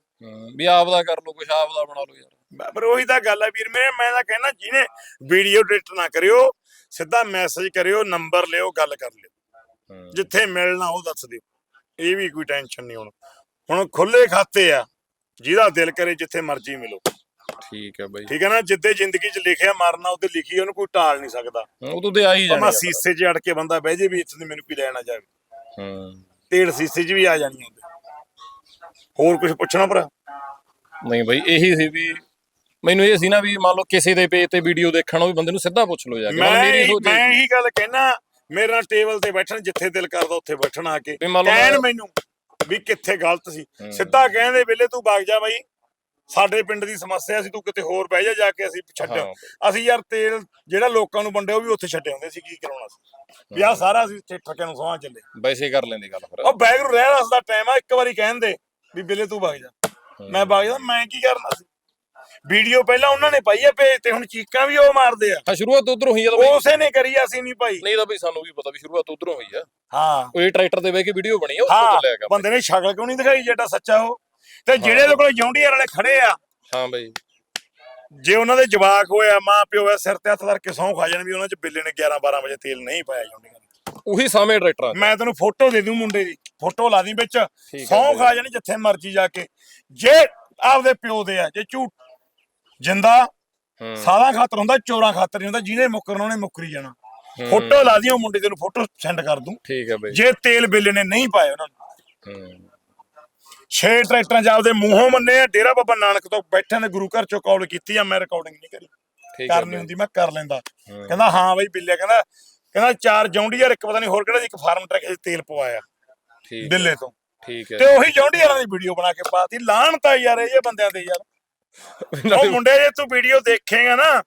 Speaker 2: ਵੀ ਆਪ ਦਾ ਕਰ ਲਓ ਕੁਛ ਆਪ ਦਾ ਬਣਾ ਲਓ ਯਾਰ।
Speaker 1: ਪਰ ਉਹੀ ਤਾਂ ਗੱਲ ਹੈ ਵੀਰ ਮੇਰੇ ਮੈਂ ਤਾਂ ਕਹਿਣਾ ਜਿਹਨੇ ਵੀਡੀਓ ਐਡਿਟ ਨਾ ਕਰਿਓ ਸਿੱਧਾ ਮੈਸੇਜ ਕਰਿਓ ਨੰਬਰ ਲਿਓ ਗੱਲ ਕਰ ਲਿਓ। ਜਿੱਥੇ ਮਿਲਣਾ ਉਹ ਦੱਸ ਦਿਓ। ਇਹ ਵੀ ਕੋਈ ਟੈਨਸ਼ਨ ਨਹੀਂ ਹੁਣ। ਹੁਣ ਖੁੱਲੇ ਖਾਤੇ ਆ ਜਿਹਦਾ ਦਿਲ ਕਰੇ ਜਿੱਥੇ ਮਰਜ਼ੀ ਮਿਲੋ।
Speaker 2: ਠੀਕ ਹੈ ਬਾਈ।
Speaker 1: ਠੀਕ ਹੈ ਨਾ ਜਿੱਦੇ ਜ਼ਿੰਦਗੀ 'ਚ ਲਿਖਿਆ ਮਰਨਾ ਉਹਦੇ ਲਿਖੀ ਉਹਨੂੰ ਕੋਈ ਟਾਲ ਨਹੀਂ ਸਕਦਾ।
Speaker 2: ਉਹ ਤੋਂ ਤੇ ਆ ਹੀ
Speaker 1: ਭਾਵੇਂ
Speaker 2: ਜਾਣਾ
Speaker 1: ਸੀਸੇ 'ਚ ਅੜ ਕੇ ਬੰਦਾ ਬਹਿ ਜੇ ਵੀ ਇੱਥੇ ਦੀ ਮੈਨੂੰ ਕੋਈ ਲੈਣਾ ਜਾਵੇ।
Speaker 2: ਹੂੰ।
Speaker 1: ਤੇੜ ਸੀਸੇ 'ਚ ਵੀ ਆ ਜਾਣੀ ਉਹਦੇ। ਹੋਰ ਕੁਝ ਪੁੱਛਣਾ ਭਰਾ?
Speaker 2: ਨਹੀਂ ਬਾਈ ਇਹੀ ਸੀ ਵੀ ਮੈਨੂੰ ਇਹ ਸੀ ਨਾ ਵੀ ਮੰਨ ਲਓ ਕਿਸੇ ਦੇ ਪੇਜ ਤੇ ਵੀਡੀਓ ਦੇਖਣ ਉਹ ਵੀ ਬੰਦੇ ਨੂੰ ਸਿੱਧਾ ਪੁੱਛ ਲਓ ਜਾ ਕੇ।
Speaker 1: ਮੈਂ
Speaker 2: ਮੇਰੀ
Speaker 1: ਇਹੀ-
Speaker 2: ਸੋਚ
Speaker 1: ਮੈਂ ਇਹੀ ਗੱਲ ਕਹਿਣਾ ਮੇਰੇ ਨਾਲ ਟੇਬਲ ਤੇ ਬੈਠਣ ਜਿੱਥੇ ਦਿਲ ਕਰਦਾ ਉੱਥੇ ਬੈਠਣ ਆ ਕੇ।
Speaker 2: ਵੀ ਮੰਨ ਲਓ
Speaker 1: ਕਹਿਣ
Speaker 2: ਮੈਂ-
Speaker 1: ਮੈਨੂੰ ਵੀ ਕਿੱਥੇ ਗਲਤ ਸੀ। ਸਿੱਧਾ ਕਹਿੰਦੇ ਵੇਲੇ ਤੂੰ ਵਗ ਜਾ ਬਾਈ। ਸਾਡੇ ਪਿੰਡ ਦੀ ਸਮੱਸਿਆ ਸੀ ਤੂੰ ਕਿਤੇ ਹੋਰ ਬਹਿ ਜਾ ਜਾ ਕੇ ਅਸੀਂ ਛੱਡਿਆ
Speaker 2: ਹਾਂ।
Speaker 1: ਅਸੀਂ ਯਾਰ ਤੇਲ ਜਿਹੜਾ ਲੋਕਾਂ ਨੂੰ ਵੰਡਿਆ ਉਹ ਵੀ ਉੱਥੇ ਛੱਡੇ ਹੁੰਦੇ ਸੀ ਕੀ ਕਰਾਉਣਾ ਸੀ। ਵੀ ਆਹ ਸਾਰਾ ਅਸੀਂ ਠੱਕਿਆਂ ਨੂੰ ਸੋਹਾਂ ਚੱਲੇ।
Speaker 2: ਵੈਸੇ ਕਰ ਲੈਂਦੀ ਗੱਲ ਫਿਰ।
Speaker 1: ਉਹ ਬੈਗ ਨੂੰ ਰਹਿ ਰਸ ਦਾ ਟਾਈਮ ਆ ਇੱਕ ਵਾਰੀ ਕਹਿੰਦੇ ਵੀ ਬਿੱਲੇ ਤੂੰ ਵਗ ਜਾ। ਮੈਂ ਵਗ ਜਾ ਮੈਂ ਕੀ ਕਰਨਾ ਸੀ? ਵੀਡੀਓ ਪਹਿਲਾਂ ਉਹਨਾਂ ਨੇ ਪਾਈ ਆ ਪੇਜ ਤੇ ਹੁਣ ਚੀਕਾਂ ਵੀ ਉਹ ਮਾਰਦੇ ਆ।
Speaker 2: ਹਾਂ ਸ਼ੁਰੂਆਤ ਉਧਰੋਂ ਹੋਈ ਆ ਤਾਂ
Speaker 1: ਉਸੇ ਨੇ ਕਰੀ ਆ, ਅਸੀਂ ਨਹੀਂ ਪਾਈ
Speaker 2: ਨਹੀਂ ਤਾਂ ਬਈ ਸਾਨੂੰ ਵੀ ਪਤਾ ਵੀ ਸ਼ੁਰੂਆਤ ਉਧਰੋਂ ਹੋਈ ਆ।
Speaker 1: ਹਾਂ।
Speaker 2: ਉਹ ਟਰੈਕਟਰ ਤੇ ਬਹਿ ਕੇ ਵੀਡੀਓ ਬਣੀ ਆ ਉਹ ਤੋਂ ਚੱਲਿਆ ਕੰਮ।
Speaker 1: ਬੰਦੇ ਨੇ ਸ਼ਕਲ ਕਿਉਂ ਨਹੀਂ ਦਿਖਾਈ ਜਿਹੜਾ ਸੱਚਾ ਉਹ? ਤੇ ਜਿਹੜੇ ਦੇ ਕੋਲ ਜੌਂਡੀਅਰ ਵਾਲੇ ਖੜੇ ਆ
Speaker 2: ਹਾਂ ਬਈ।
Speaker 1: ਜੇ ਉਹਨਾਂ ਦੇ ਜਵਾਕ ਹੋਇਆ ਮਾਂ ਪਿਓ ਆ ਸਿਰ ਤੇ ਹੱਥ ਧਰ ਕੇ ਸੌਂ ਖਾ ਜਾਣ ਵੀ ਉਹਨਾਂ ਚ ਬਿੱਲੇ ਨੇ 11 12 ਵਜੇ ਤੇਲ ਨਹੀਂ ਪਾਇਆ ਨੇ।
Speaker 2: ਉਹੀ ਸਾਵੇਂ ਟਰੈਕਟਰਾਂ ਦੇ।
Speaker 1: ਮੈਂ ਤੈਨੂੰ ਫੋਟੋ ਦੇ ਦੂੰ ਮੁੰਡੇ ਦੀ ਫੋਟੋ ਲਾ ਦੀ ਵਿੱਚ ਸੌਂ। ਖਾ ਜਾਣੀ ਜਿੱਥੇ ਮਰਜ਼ੀ ਜਾ ਕੇ। ਜੇ ਆਪਦੇ ਪਿਓ ਦੇ ਆ ਜੇ ਝੂਠ ਜਿੰਦਾ ਸਾਦਾ ਖਾਤਰ ਹੁੰਦਾ ਚੋਰਾਂ ਖਾਤਰ ਨਹੀਂ ਹੁੰਦਾ ਜਿਹਨੇ ਮੁੱਕਰਨਾ ਉਹਨੇ ਮੁੱਕਰੀ ਜਾਣਾ। ਫੋਟੋ ਲਾ ਦੀ ਉਹ ਮੁੰਡੇ ਤੈਨੂੰ ਫੋਟੋ ਸੈਂਡ ਕਰ ਦੂੰ।
Speaker 2: ਠੀਕ ਹੈ ਬਈ।
Speaker 1: ਜੇ ਤੇਲ ਬਿੱਲੇ ਨੇ ਨਹੀਂ ਪਾਏ ਉਹਨਾਂ ਨੂੰ।
Speaker 2: ਹੂੰ।
Speaker 1: ਛੇ ਟਰੈਕਟਰਾਂ ਚ ਆਪਦੇ ਮੂੰਹੋਂ ਮੰਨੇ ਆ। ਡੇਰਾ ਬਾਬਾ ਨਾਨਕ ਤੋਂ ਬੈਠਿਆਂ ਨੇ ਗੁਰੂ ਘਰ ਚੋਂ ਕਾਲ ਕੀਤੀ ਆ ਮੈਂ ਰਿਕਾਰਡਿੰਗ ਨਹੀਂ ਕਰੀ। ਕਰਨੀ ਹੁੰਦੀ ਮੈਂ ਕਰ ਲੈਂਦਾ। ਕਹਿੰਦਾ ਹਾਂ ਬਈ ਬਿੱਲੇ ਕਹਿੰਦਾ ਕਹਿੰਦਾ ਚਾਰ ਜੌਂਡੀਅਰ ਇੱਕ ਪਤਾ ਨਹੀਂ ਹੋਰ ਕਿਹੜਾ ਇੱਕ ਫਾਰਮ ਟਰੈਕ 'ਚ ਤੇਲ ਪਵਾਇਆ
Speaker 2: ਠੀਕ
Speaker 1: ਦਿੱਲੇ ਤੋਂ।
Speaker 2: ਠੀਕ
Speaker 1: ਤੇ
Speaker 2: ਹੈ
Speaker 1: ਉਹੀ ਜੌਂਡੀਅਰਾਂ ਦੀ ਵੀਡੀਓ ਬਣਾ ਕੇ ਪਾਤੀ। ਲਾਹਣ ਤਾਂ ਯਾਰ ਇਹ ਬੰਦਿਆਂ ਤੇ ਯਾਰ। ਉਹ ਮੁੰਡੇ ਜੇ ਤੂੰ ਵੀਡੀਓ ਦੇਖੇਗਾ ਨਾ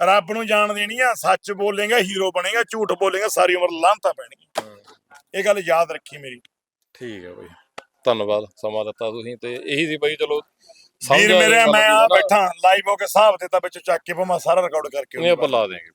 Speaker 1: ਰੱਬ ਨੂੰ ਜਾਣ ਦੇਣੀ ਆ ਸੱਚ ਬੋਲੇਗਾ ਹੀਰੋ ਬਣੇਗਾ ਝੂਠ ਬੋਲੇਗਾ ਸਾਰੀ ਉਮਰ ਲਾਹਨਤਾਂ ਪੈਣਗੀ ਇਹ ਗੱਲ ਯਾਦ ਰੱਖੀ ਮੇਰੀ।
Speaker 2: ਠੀਕ ਹੈ ਬਈ। ਧੰਨਵਾਦ ਸਮਾਂ ਦਿੱਤਾ ਤੁਸੀਂ ਤੇ ਇਹੀ ਸੀ ਬਈ ਚਲੋ
Speaker 1: ਵੀਰ ਮੇਰੇ ਮੈਂ ਆ। ਬੈਠਾ ਲਾਈਵ ਹੋ ਕੇ ਹਿਸਾਬ ਦਿੱਤਾ ਵਿੱਚ ਚੱਕ ਕੇ ਭਾਵੇਂ ਸਾਰਾ ਰਿਕਾਰਡ ਕਰਕੇ
Speaker 2: ਨਹੀਂ ਆਪਾਂ ਲਾ ਦੇਾਂਗੇ